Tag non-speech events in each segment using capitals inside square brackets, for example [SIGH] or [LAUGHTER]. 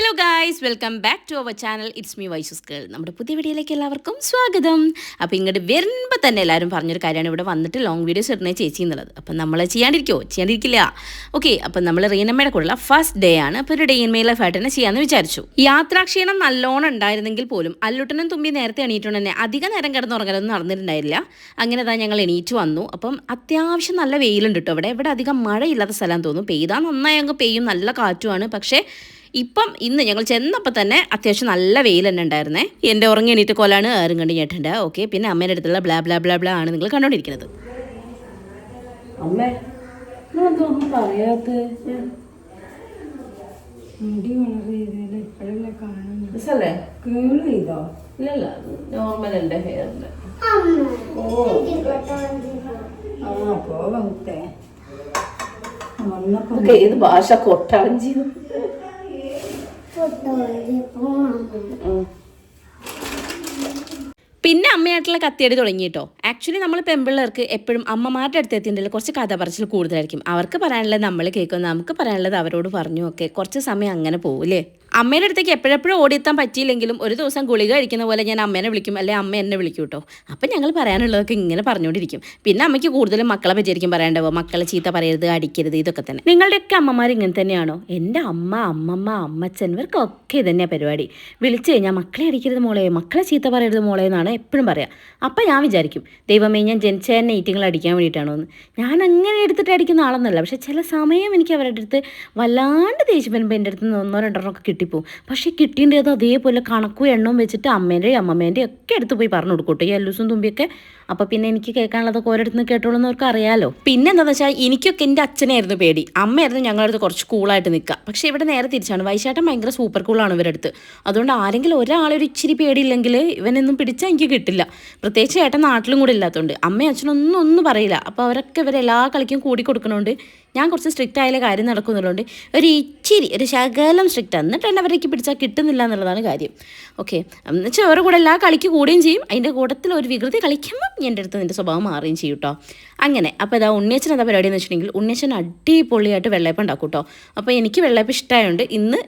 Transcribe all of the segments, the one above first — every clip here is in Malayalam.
Hello guys welcome back to our channel it's me vices girl നമ്മുടെ പുതിയ വീഡിയോയിലേക്ക് എല്ലാവർക്കും സ്വാഗതം. അപ്പോൾ ഇങ്ങോട്ട് വരുമ്പോൾ തന്നെ എല്ലാവരും പറഞ്ഞൊരു കാര്യമാണ്. ഇവിടെ വന്നിട്ട് ലോങ് വീഡിയോസ് ഇടുന്ന ചേച്ചി എന്നുള്ളത്. അപ്പം നമ്മൾ ചെയ്യാണ്ടിരിക്കുമോ ചെയ്യാണ്ടിരിക്കില്ല. ഓക്കെ അപ്പം നമ്മൾ റീനമ്മയുടെ കൂടെയുള്ള ഫസ്റ്റ് ഡേ ആണ്. അപ്പോൾ ഒരു ഡേ ഇൻ മേ ലൈഫ് തന്നെ ചെയ്യാമെന്ന് വിചാരിച്ചു. യാത്രാക്ഷീണം നല്ലോണം ഉണ്ടായിരുന്നെങ്കിൽ പോലും അല്ലുട്ടനും തുമ്പി നേരത്തെ എണീറ്റുകൊണ്ട് തന്നെ അധികം നേരം കിടന്നുറങ്ങലൊന്നും നടന്നിട്ടുണ്ടായില്ല അങ്ങനെ തന്നെ ഞങ്ങൾ എണീറ്റ് വന്നു. അപ്പം അത്യാവശ്യം നല്ല വെയിലുണ്ട് കേട്ടോ അവിടെ ഇവിടെ അധികം മഴയില്ലാത്ത സ്ഥലം തോന്നും പെയ്താൽ നന്നായി അങ്ങ് പെയ്യും. നല്ല കാറ്റുമാണ്. പക്ഷേ ഇപ്പം ഇന്ന് ഞങ്ങൾ ചെന്നപ്പോൾ തന്നെ അത്യാവശ്യം നല്ല വെയിൽ തന്നെ ഉണ്ടായിരുന്നേ. എന്റെ ഉറങ്ങി എണീറ്റ് കൊലാണ് ആരും കണ്ട് ഞെട്ടുണ്ട്. ഓക്കെ പിന്നെ അമ്മേന്റെ അടുത്തുള്ള ബ്ലാ ബ്ലാ ബ്ലാ ബ്ലാ ആണ് നിങ്ങൾ കണ്ടുകൊണ്ടിരിക്കുന്നത് ഇല്ലല്ല നോർമൽ എന്റെ ആ വന്നപ്പോ ഏത് ഭാഷ? കൊട്ടാഞ്ചി. പിന്നെ അമ്മയായിട്ടുള്ള കത്തിയടി തുടങ്ങി കേട്ടോ. ആക്ച്വലി നമ്മൾ പെമ്പിള്ളേർക്ക് എപ്പോഴും അമ്മമാരുടെ അടുത്ത് എത്തിയിട്ടുണ്ടെങ്കിൽ കുറച്ച് കഥ പറച്ചിൽ കൂടുതലായിരിക്കും. അവർക്ക് പറയാനുള്ളത് നമ്മൾ കേൾക്കും നമുക്ക് പറയാനുള്ളത് അവരോട് പറഞ്ഞു ഒക്കെ. കുറച്ച് സമയം അങ്ങനെ പോകൂലേ അമ്മയുടെ അടുത്തേക്ക് എപ്പോഴെപ്പോഴും ഓടിയെത്താൻ പറ്റിയില്ലെങ്കിലും ഒരു ദിവസം ഗുളിക കഴിക്കുന്ന പോലെ ഞാൻ അമ്മേനെ വിളിക്കും. അല്ലെ അമ്മ എന്നെ വിളിക്കും കേട്ടോ അപ്പം ഞങ്ങൾ പറയാനുള്ളതൊക്കെ ഇങ്ങനെ പറഞ്ഞുകൊണ്ടിരിക്കും. പിന്നെ അമ്മയ്ക്ക് കൂടുതലും മക്കളെ പറ്റിയായിരിക്കും പറയേണ്ടവോ മക്കളെ ചീത്ത പറയരുത് അടിക്കരുത് ഇതൊക്കെ തന്നെ. നിങ്ങളുടെയൊക്കെ അമ്മമാർ ഇങ്ങനെ തന്നെയാണോ? എന്റെ അമ്മ അമ്മമ്മ അമ്മച്ചൻ ഇവർക്കൊക്കെ ഇതന്നെയാണ് പരിപാടി. വിളിച്ചു കഴിഞ്ഞാൽ മക്കളെ അടിക്കരുത് മോളെ മക്കളെ ചീത്ത പറയരുത് മോളെ എന്നാണ് എപ്പോഴും പറയാം. അപ്പം ഞാൻ വിചാരിക്കും ദൈവമേ ഞാൻ ജനിച്ച തന്നെ ഈറ്റിങ്ങൾ അടിക്കാൻ വേണ്ടിയിട്ടാണോ എന്ന് ഞാൻ അങ്ങനെ എടുത്തിട്ട് അടിക്കുന്ന ആളൊന്നുമല്ല പക്ഷേ ചില സമയം എനിക്ക് അവരുടെ അടുത്ത് വല്ലാണ്ട് ദേഷ്യം വരുമ്പോൾ എന്റെ അടുത്ത് നിന്ന് ഒന്നോ രണ്ടോ ഒക്കെ കിട്ടിപ്പോവും. പക്ഷേ കിട്ടിന്റെ അത് അതേപോലെ കണക്കും എണ്ണവും വെച്ചിട്ട് അമ്മേന്റെയും അമ്മമ്മേന്റെയും ഒക്കെ എടുത്ത് പോയി പറഞ്ഞു കൊടുക്കട്ടെ ഈ അല്ലൂസും തുമ്പിയൊക്കെ അപ്പോൾ പിന്നെ എനിക്ക് കേൾക്കാനുള്ളതൊക്കെ ഓരോരുത്തർ നിന്ന് കേട്ടോളൂന്നവർക്ക് അറിയാലോ. പിന്നെ എന്താണെന്ന് വെച്ചാൽ എനിക്കൊക്കെ എന്റെ അച്ഛനായിരുന്നു പേടി. അമ്മയായിരുന്നു ഞങ്ങളുടെ അടുത്ത് കുറച്ച് കൂളായിട്ട് നിൽക്കുക പക്ഷെ ഇവിടെ നേരെ തിരിച്ചാണ്. വൈശാട്ടൻ ഭയങ്കര സൂപ്പർ കൂളാണ് ഇവരുടെ അടുത്ത്. അതുകൊണ്ട് ആരെങ്കിലും ഒരാളൊരു ഇച്ചിരി പേടിയില്ലെങ്കിൽ ഇവനൊന്നും പിടിച്ചാൽ എനിക്ക് കിട്ടില്ല. പ്രത്യേകിച്ച് ഏട്ടൻ നാട്ടിലും കൂടെ ഇല്ലാത്തതുകൊണ്ട് അമ്മയും അച്ഛനൊന്നും ഒന്നും പറയില്ല. അപ്പോൾ അവരൊക്കെ ഇവരെല്ലാ കളിക്കും കൂടി കൊടുക്കണോണ്ട് ഞാൻ കുറച്ച് സ്ട്രിക്റ്റ് ആയാലും കാര്യം നടക്കുന്നുള്ളതുകൊണ്ട് ഒരു ഇച്ചിരി ഒരു ശകലം സ്ട്രിക്റ്റ് എന്നിട്ട് തന്നെ അവരേക്ക് പിടിച്ചാൽ കിട്ടുന്നില്ല എന്നുള്ളതാണ് കാര്യം. ഓക്കെ എന്നുവെച്ചാൽ അവരുടെ കൂടെ എല്ലാ കളിക്ക് കൂടുകയും ചെയ്യും. അതിന്റെ കൂട്ടത്തിൽ ഒരു വികൃതി കളിക്കുമ്പോൾ എന്റെ അടുത്ത് നിന്റെ സ്വഭാവം മാറുകയും ചെയ്യും കേട്ടോ അങ്ങനെ അപ്പോൾ ഇതാ ഉണ്ണിയച്ചൻ എന്താ പരിപാടി എന്ന് വെച്ചിട്ടുണ്ടെങ്കിൽ ഉണ്ണിയച്ചൻ അടിപൊളിയായിട്ട് വെള്ളയപ്പം ഉണ്ടാക്കും കേട്ടോ അപ്പോൾ എനിക്ക് വെള്ളയപ്പം ഇഷ്ടമായതുകൊണ്ട് ഇന്ന്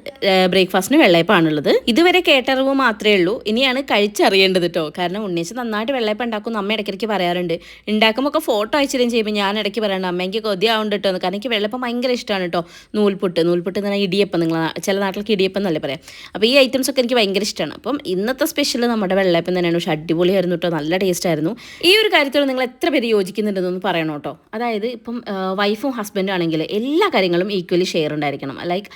ബ്രേക്ക്ഫാസ്റ്റിന് വെള്ളയപ്പമാണുള്ളത് ഇതുവരെ കേട്ടറിവ് മാത്രമേ ഉള്ളൂ. ഇനിയാണ് കഴിച്ചറിയേണ്ടത് കേട്ടോ കാരണം ഉണ്ണിയച്ചൻ നന്നായിട്ട് വെള്ളയപ്പം ഉണ്ടാക്കും അമ്മ ഇടയ്ക്കിടയ്ക്ക് പറയാറുണ്ട്. ഉണ്ടാക്കുമ്പോൾ ഒക്കെ ഫോട്ടോ അയച്ചിരുന്നു ചെയ്യുമ്പോൾ ഞാൻ ഇടയ്ക്ക് പറയാറുണ്ട് അമ്മ എനിക്ക് കൊതിയാവുണ്ട് കേട്ടോ. കാരണം എനിക്ക് വെള്ളപ്പം ഭയങ്കര ഇഷ്ടമാണ് കേട്ടോ നൂൽപുട്ട് നൂൽപുട്ട് എന്ന് പറഞ്ഞാൽ ഇടിയപ്പം നിങ്ങൾ ചില നാട്ടിലേക്ക് ഇടിയപ്പം എന്നല്ലേ പറയാം. അപ്പോൾ ഈ ഐറ്റംസ് ഒക്കെ എനിക്ക് ഭയങ്കര ഇഷ്ടമാണ്. അപ്പം ഇന്നത്തെ സ്പെഷ്യൽ നമ്മുടെ വെള്ളയപ്പം തന്നെയാണ്. പക്ഷേ അടിപൊളിയായിരുന്നു കേട്ടോ നല്ല ടേസ്റ്റ് ആയിരുന്നു. ഈ ഒരു കാര്യത്തോട് നിങ്ങൾ എത്ര പേര് യോജിക്കുന്നുണ്ടെന്നൊന്ന് പറയണം കേട്ടോ. അതായത് ഇപ്പം വൈഫും ഹസ്ബൻഡും ആണെങ്കിൽ എല്ലാ കാര്യങ്ങളും ഈക്വലി ഷെയർ ഉണ്ടായിരിക്കണം. ലൈക്ക്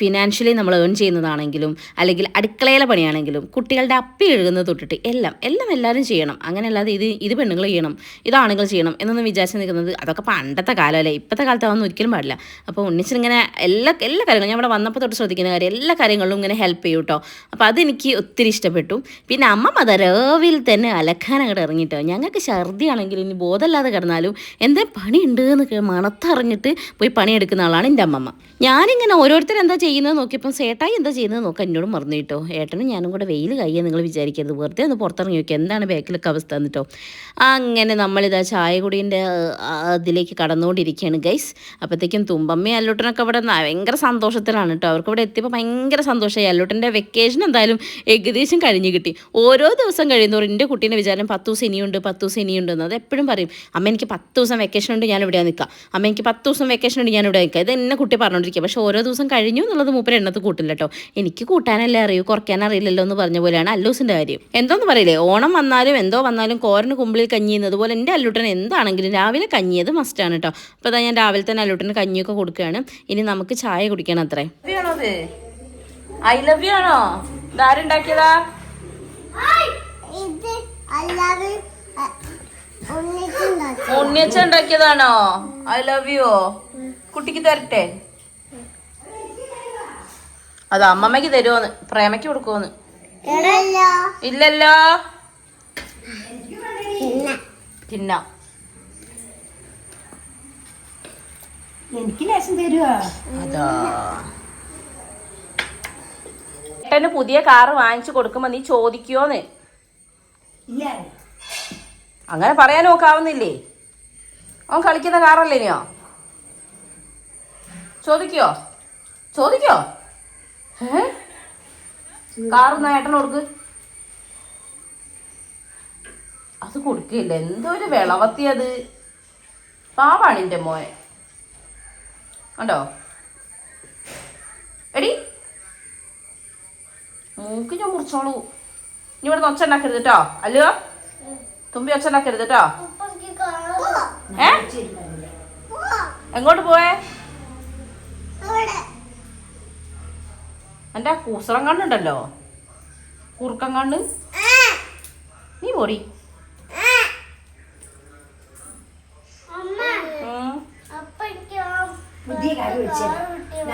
ഫിനാൻഷ്യലി നമ്മൾ ഏൺ ചെയ്യുന്നതാണെങ്കിലും അല്ലെങ്കിൽ അടുക്കളയിലെ പണിയാണെങ്കിലും കുട്ടികളുടെ അപ്പി എഴുതുന്നത് തൊട്ടിട്ട് എല്ലാം എല്ലാം എല്ലാവരും ചെയ്യണം. അങ്ങനെയല്ലാതെ ഇത് ഇത് പെണ്ണുങ്ങൾ ചെയ്യണം ഇത് ആണുങ്ങൾ ചെയ്യണം എന്നൊന്നും വിചാരിച്ച് നിൽക്കുന്നത് അതൊക്കെ പണ്ടത്തെ കാലമല്ലേ. ഇപ്പോഴത്തെ കാലത്ത് അതൊന്നും ഒരിക്കലും പാടില്ല. അപ്പോൾ ഒന്നിച്ചിങ്ങനെ എല്ലാ എല്ലാ കാര്യങ്ങളും ഞാൻ ഇവിടെ വന്നപ്പോൾ തൊട്ട് ശ്രദ്ധിക്കുന്ന കാര്യം എല്ലാ കാര്യങ്ങളിലും ഇങ്ങനെ ഹെൽപ്പ് ചെയ്യും കേട്ടോ. അപ്പോൾ അതെനിക്ക് ഒത്തിരി ഇഷ്ടപ്പെട്ടു. പിന്നെ അമ്മ മത രാവിലെ തന്നെ അലക്കാൻ അങ്ങോട്ട് ഇറങ്ങിട്ടോ ഞങ്ങൾക്ക് ഛർദിയാണെങ്കിൽ ഇനി ബോധമല്ലാതെ കിടന്നാലും എന്തേ ഉണ്ട് എന്ന് മണത്തറിഞ്ഞിട്ട് പോയി പണിയെടുക്കുന്ന ആളാണ് എന്റെ അമ്മമ്മ. ഞാനിങ്ങനെ ഓരോരുത്തർ എന്താ ചെയ്യുന്നത് നോക്കിയപ്പം സേട്ടായി എന്താ ചെയ്യുന്നത് നോക്കാം എന്നോട് മറന്നു കേട്ടോ. ഏട്ടനും ഞാനും കൂടെ വെയിൽ കയ്യെ നിങ്ങൾ വിചാരിക്കരുത്. വെറുതെ ഒന്ന് പുറത്തിറങ്ങി നോക്കി എന്താണ് ബാക്കിലൊക്കെ അവസ്ഥ എന്നിട്ടോ അങ്ങനെ നമ്മളിതാ ചായ കുടീന്റെ അതിലേക്ക് കടന്നുകൊണ്ടിരിക്കുകയാണ് ഗൈസ്. അപ്പോഴത്തേക്കും തുമ്പമ്മയും അല്ലൂട്ടനൊക്കെ ഇവിടെ ഭയങ്കര സന്തോഷത്തിലാണ് കേട്ടോ അവർക്ക് ഇവിടെ എത്തിയപ്പോൾ ഭയങ്കര സന്തോഷമായി അല്ലൂട്ടന്റെ വെക്കേഷൻ എന്തായാലും ഏകദേശം കഴിഞ്ഞ് കിട്ടി. ഓരോ ദിവസം കഴിയുന്നവർ എന്റെ കുട്ടീനെ വിചാരം പത്ത് ദിവസം ഇനിയുണ്ട് പത്ത് ദിവസം ഇനിയുണ്ടെന്ന്. അത് എപ്പോഴും പറയും അമ്മ എനിക്ക് പത്ത് ദിവസം വെക്കേഷൻ ഉണ്ട് ഞാൻ ഇവിടെ നിൽക്കാം. അമ്മ എനിക്ക് പത്ത് ദിവസം വെക്കേഷൻ ഉണ്ട് ഞാൻ ഇവിടെ നിൽക്കാം. ഇത് എന്നെ കുട്ടി പറഞ്ഞുകൊണ്ടിരിക്കുക പക്ഷേ ഓരോ ദിവസം കഴിഞ്ഞു എന്നുള്ളത് മൂപ്പര് എണ്ണത്ത് കൂട്ടില്ല കേട്ടോ. എനിക്ക് കൂട്ടാനല്ലേ അറിയൂ? കുറയ്ക്കാൻ അറിയില്ലല്ലോ? എന്ന് പറഞ്ഞ പോലെയാണ് അല്ലൂസിന്റെ കാര്യം. എന്തോന്ന് പറയില്ലേ? ഓണം വന്നാലും എന്തോ വന്നാലും കോരന് കുമ്പിളിൽ കഞ്ഞി എന്നതുപോലെ എന്റെ അല്ലൂട്ടൻ എന്താണെങ്കിലും രാവിലെ കഞ്ഞിയത് മസ്റ്റാണ് കേട്ടോ. അപ്പോൾ അതാ ഞാൻ രാവിലെ തന്നെ അല്ലൂട്ടന് കഞ്ഞിയൊക്കെ കൊടുക്കുകയാണ്. ഇനി നമുക്ക് ചായ കുടിക്കണം അത്രേ. ഐ ലവ് യു ആണോ? ഇതാരുണ്ടാക്കിയതാ? ഇത് അല്ലാതെ ഒന്നിച്ചുണ്ടാക്കി ഉണ്ണിയച്ച ഉണ്ടാക്കിയതാണോ ഐ ലവ് യു കുട്ടിക്ക് തരട്ടെ. അത് അമ്മമ്മക്ക് തരുമോന്ന് പ്രേമയ്ക്ക് കൊടുക്കുമോന്ന് എടല്ലോ ഇല്ലല്ലോ. തിന്നാം. എനിക്ക് ലേശം തരുവാ? അതാ. ഏട്ടന് പുതിയ കാറ് വാങ്ങിച്ചു കൊടുക്കുമ്പോ നീ ചോദിക്കുവോന്ന്. ഇല്ല. അങ്ങനെ പറയാൻ നോക്കാവുന്നില്ലേ? അവൻ കളിക്കുന്ന കാറല്ലേ ഇനിയോ? ചോദിക്കോ? ചോദിക്കോ? ഏ? കാറൊന്ന് കൊടുക്ക്. അത് കൊടുക്കില്ല. എന്തൊരു ഒരു വിളവത്തി അത്. പാവാണിന്റെ മോൻ. കണ്ടോ? എടി. മൂക്ക് ഞാൻ മുറിച്ചോളൂ. ഇനി ഇവിടെ നൊച്ചുണ്ടാക്കരുത് കേട്ടോ. അല്ലയോ? തുമ്പി ഒച്ച ഉണ്ടാക്കരുത് കേട്ടോ ഏ? എങ്ങോട്ട് പോയേ? എന്റെ കൂസറം കണ്ണുണ്ടല്ലോ കുറുക്കം കണ്ണ്. നീ പോടി.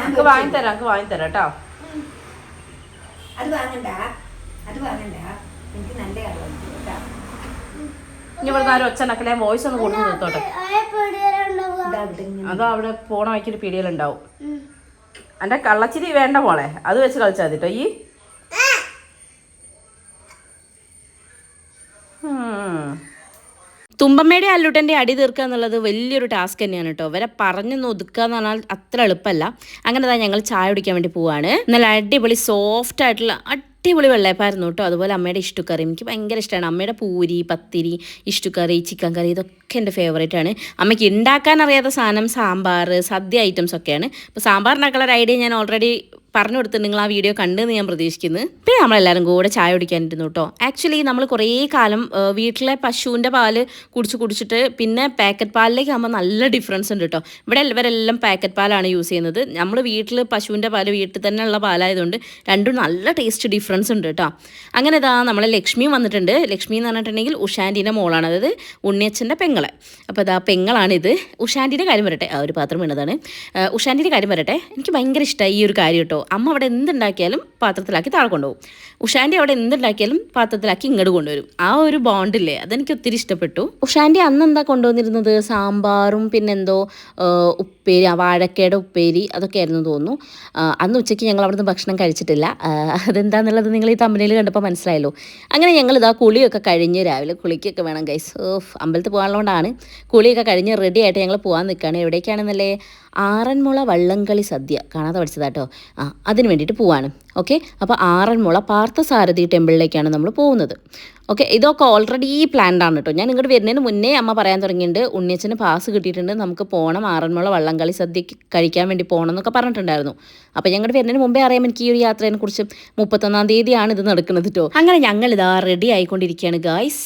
എനിക്ക് വാങ്ങിത്തരാം എനിക്ക് വാങ്ങിത്തരാം കേട്ടോ അത് വാങ്ങണ്ട. അത് വാങ്ങണ്ട. എനിക്ക് നല്ല കാര്യം കേട്ടോ? ഇനി ഇവിടെ ആരും ഒച്ച ഉണ്ടാക്കലേ വോയിസ് ഒന്ന് കൊടുത്തു നിർത്തോട്ടെ. അതോ അവിടെ പോണ വയ്ക്കൊരു പീടിയലുണ്ടാവും എന്റെ കള്ളച്ചിരി വേണ്ട പോളെ അത് വെച്ച് കളിച്ചാൽ മതി കേട്ടോ ഈ തുമ്പമ്മയുടെ അല്ലുട്ടന്റെ അടി തീർക്കുക എന്നുള്ളത് വലിയൊരു ടാസ്ക് തന്നെയാണ് കേട്ടോ. ഇവരെ പറഞ്ഞൊന്ന് ഒതുക്കുക എന്ന് പറഞ്ഞാൽ അത്ര എളുപ്പമല്ല. അങ്ങനെ തന്നെ ഞങ്ങൾ ചായ കുടിക്കാൻ വേണ്ടി പോവാണ്. നല്ല അടിപൊളി സോഫ്റ്റ് ആയിട്ടുള്ള അടിപൊളി വെള്ളയപ്പായിരുന്നു കേട്ടോ. അതുപോലെ അമ്മയുടെ ഇഷ്ടുക്കറി എനിക്ക് ഭയങ്കര ഇഷ്ടമാണ്. അമ്മയുടെ പൂരി പത്തിരി ഇഷ്ടുക്കറി ചിക്കൻ കറി ഇതൊക്കെ എന്റെ ഫേവറേറ്റ് ആണ്. അമ്മയ്ക്ക് ഉണ്ടാക്കാൻ അറിയാത്ത സാധനം സാമ്പാർ സദ്യ ഐറ്റംസ് ഒക്കെയാണ്. അപ്പോൾ സാമ്പാറിനൊക്കെയുള്ള ഒരു ഐഡിയ ഞാൻ ഓൾറെഡി പറഞ്ഞു നിങ്ങൾ ആ വീഡിയോ കണ്ടെന്ന് ഞാൻ പ്രതീക്ഷിക്കുന്നു. പിന്നെ നമ്മളെല്ലാവരും കൂടെ ചായ കുടിക്കാനിരുന്നു കേട്ടോ ആക്ച്വലി നമ്മൾ കുറേ കാലം വീട്ടിലെ പശുവിന്റെ പാൽ കുടിച്ച് കുടിച്ചിട്ട് പിന്നെ പാക്കറ്റ് പാലിലേക്ക് ആകുമ്പോൾ നല്ല ഡിഫറൻസ് ഉണ്ട് കേട്ടോ ഇവിടെ ഇവരെല്ലാം പാക്കറ്റ് പാലാണ് യൂസ് ചെയ്യുന്നത്. നമ്മൾ വീട്ടിൽ പശുവിന്റെ പാൽ വീട്ടിൽ ഉള്ള പാലായതുകൊണ്ട് രണ്ടും നല്ല ടേസ്റ്റ് ഡിഫറൻസ് ഉണ്ട് കേട്ടോ അങ്ങനെ ഇതാ നമ്മളെ ലക്ഷ്മി വന്നിട്ടുണ്ട്. ലക്ഷ്മി എന്ന് പറഞ്ഞിട്ടുണ്ടെങ്കിൽ ഉഷാന്റീന്റെ മോളാണ്. അതായത് ഉണ്ണിയച്ഛന്റെ പെങ്ങളെ. അപ്പോൾ ഇതാ പെങ്ങളാണിത്. ഉഷാന്റീന്റെ കാര്യം വരട്ടെ. ആ ഒരു പാത്രം വീണതാണ്. ഉഷാന്റീന്റെ കാര്യം വരട്ടെ. എനിക്ക് ഭയങ്കര ഇഷ്ടമായി ഈ ഒരു കാര്യം കേട്ടോ അമ്മ അവിടെ എന്തുണ്ടാക്കിയാലും പാത്രത്തിലാക്കി താഴെ കൊണ്ടുപോകും. ഉഷാന്റെ അവിടെ എന്തുണ്ടാക്കിയാലും പാത്രത്തിലാക്കി ഇങ്ങോട്ട് കൊണ്ടുവരും. ആ ഒരു ബോണ്ടില്ലേ അതെനിക്ക് ഒത്തിരി ഇഷ്ടപ്പെട്ടു. ഉഷാന്റെ അന്ന് എന്താ കൊണ്ടുവന്നിരുന്നത്? സാമ്പാറും പിന്നെന്തോ ഉപ്പേരി വാഴക്കയുടെ ഉപ്പേരി അതൊക്കെ ആയിരുന്നു തോന്നുന്നു അന്ന് ഉച്ചയ്ക്ക് ഞങ്ങൾ അവിടുന്ന് ഭക്ഷണം കഴിച്ചിട്ടില്ല. അതെന്താന്നുള്ളത് നിങ്ങൾ ഈ തമ്മിലിൽ കണ്ടപ്പോൾ മനസ്സിലായല്ലോ. അങ്ങനെ ഞങ്ങൾ ഇതാ കുളിയൊക്കെ കഴിഞ്ഞ് രാവിലെ കുളിക്കൊക്കെ വേണം ഗൈസ് ഓഫ് അമ്പലത്തിൽ പോകാനുള്ളതുകൊണ്ടാണ് കുളിയൊക്കെ കഴിഞ്ഞ് റെഡി ആയിട്ട് ഞങ്ങൾ പോകാൻ നിൽക്കുകയാണ്. എവിടേക്കാണെന്നല്ലേ? ആറന്മുള വള്ളംകളി സദ്യ കാണാതെ പഠിച്ചതാട്ടോ ആ അതിന് വേണ്ടിയിട്ട് പോവാണ്. ഓക്കെ അപ്പോൾ ആറന്മുള പാർത്ഥസാരഥി ടെമ്പിളിലേക്കാണ് നമ്മൾ പോകുന്നത്. ഓക്കെ ഇതൊക്കെ ഓൾറെഡി പ്ലാൻഡ് ആണ് കേട്ടോ ഞാൻ ഇങ്ങോട്ട് വരുന്നതിന് മുന്നേ അമ്മ പറയാൻ തുടങ്ങിയിട്ടുണ്ട് ഉണ്ണിയച്ചന് പാസ് കിട്ടിയിട്ടുണ്ട് നമുക്ക് പോകണം ആറന്മുള വള്ളംകളി സദ്യക്ക് കഴിക്കാൻ വേണ്ടി പോകണം എന്നൊക്കെ പറഞ്ഞിട്ടുണ്ടായിരുന്നു. അപ്പോൾ ഞങ്ങളുടെ വരുന്നതിന് മുമ്പേ അറിയാം എനിക്ക് ഈ ഒരു യാത്രയെ കുറിച്ച് മുപ്പത്തൊന്നാം തീയതിയാണ് ഇത് നടക്കുന്നത് കേട്ടോ അങ്ങനെ ഞങ്ങൾ ഇതാ റെഡി ആയിക്കൊണ്ടിരിക്കുകയാണ് ഗായ്സ്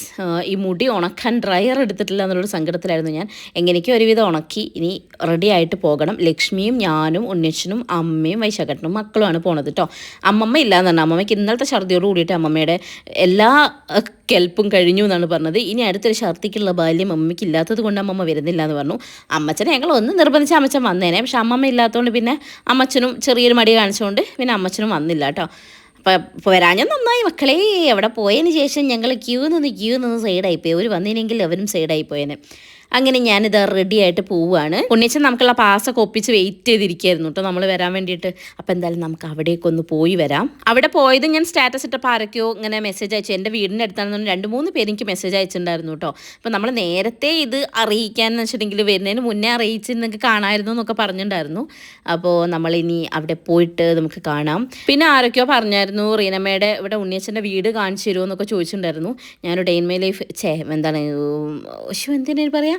ഈ മുടി ഉണക്കാൻ ഡ്രയർ എടുത്തിട്ടില്ല എന്നുള്ളൊരു സങ്കടത്തിലായിരുന്നു ഞാൻ. എങ്ങനെയൊക്കെ ഒരുവിധം ഉണക്കി ഇനി റെഡി ആയിട്ട് പോകണം. ലക്ഷ്മിയും ഞാനും ഉണ്ണിയച്ചനും അമ്മയും വൈശാഖട്ടനും മക്കളുമാണ് പോണത് കേട്ടോ അമ്മമ്മ ഇല്ലാന്ന് പറഞ്ഞു അമ്മമ്മയ്ക്ക് ഇന്നലത്തെ ഛർദിയോട് കൂടിയിട്ട് അമ്മമ്മയുടെ എല്ലാ കെൽപ്പും കഴിഞ്ഞു എന്നാണ് പറഞ്ഞത്. ഇനി അടുത്തൊരു ഛർദിക്കുള്ള ബാല്യം അമ്മയ്ക്ക് ഇല്ലാത്തത് കൊണ്ട് അമ്മമ്മ വരുന്നില്ല എന്ന് പറഞ്ഞു. അമ്മച്ചനെ ഞങ്ങൾ ഒന്ന് നിർബന്ധിച്ച് അമ്മച്ചൻ വന്നേനെ. പക്ഷെ അമ്മമ്മ ഇല്ലാത്തതുകൊണ്ട് പിന്നെ അമ്മച്ചനും ചെറിയൊരു മടി കാണിച്ചുകൊണ്ട് പിന്നെ അമ്മച്ചനും വന്നില്ല കേട്ടോ. അപ്പം വരാഞ്ഞ നന്നായി മക്കളെ. അവിടെ പോയതിന് ശേഷം ഞങ്ങൾ ക്യൂ നിന്ന് ക്യൂ നിന്ന് സൈഡായിപ്പോയി അവർ വന്നില്ലെങ്കിൽ അവരും സൈഡായി പോയേനെ. അങ്ങനെ ഞാനിത് റെഡി ആയിട്ട് പോവുകയാണ്. ഉണ്ണിച്ചൻ നമുക്കുള്ള പാസ്സൊക്കെ ഒപ്പിച്ച് വെയിറ്റ് ചെയ്തിരിക്കുകയായിരുന്നു കേട്ടോ നമ്മൾ വരാൻ വേണ്ടിയിട്ട്. അപ്പോൾ എന്തായാലും നമുക്ക് അവിടേക്ക് ഒന്ന് പോയി വരാം. അവിടെ പോയത് ഞാൻ സ്റ്റാറ്റസ് ഇട്ടപ്പോൾ ആരൊക്കെയോ ഇങ്ങനെ മെസ്സേജ് അയച്ചു. എന്റെ വീടിന്റെ അടുത്താണെന്ന് രണ്ട് മൂന്ന് പേര് എനിക്ക് മെസ്സേജ് അയച്ചിട്ടുണ്ടായിരുന്നു കേട്ടോ അപ്പോൾ നമ്മൾ നേരത്തെ ഇത് അറിയിക്കാന്ന് വെച്ചിട്ടുണ്ടെങ്കിൽ വരുന്നതിന് മുന്നേ അറിയിച്ച് നിങ്ങൾക്ക് കാണാമായിരുന്നു എന്നൊക്കെ പറഞ്ഞിട്ടുണ്ടായിരുന്നു. അപ്പോൾ നമ്മളിനി അവിടെ പോയിട്ട് നമുക്ക് കാണാം. പിന്നെ ആരൊക്കെയോ പറഞ്ഞായിരുന്നു റീനമ്മയുടെ ഇവിടെ ഉണ്ണിയച്ചന്റെ വീട് കാണിച്ചു തരുമോ എന്നൊക്കെ ചോദിച്ചിട്ടുണ്ടായിരുന്നു. ഞാനൊരു ഡെയിൻ മൈ ലൈഫ് ചേ എന്താണ് ശിവ എന്തിനു പറയാ?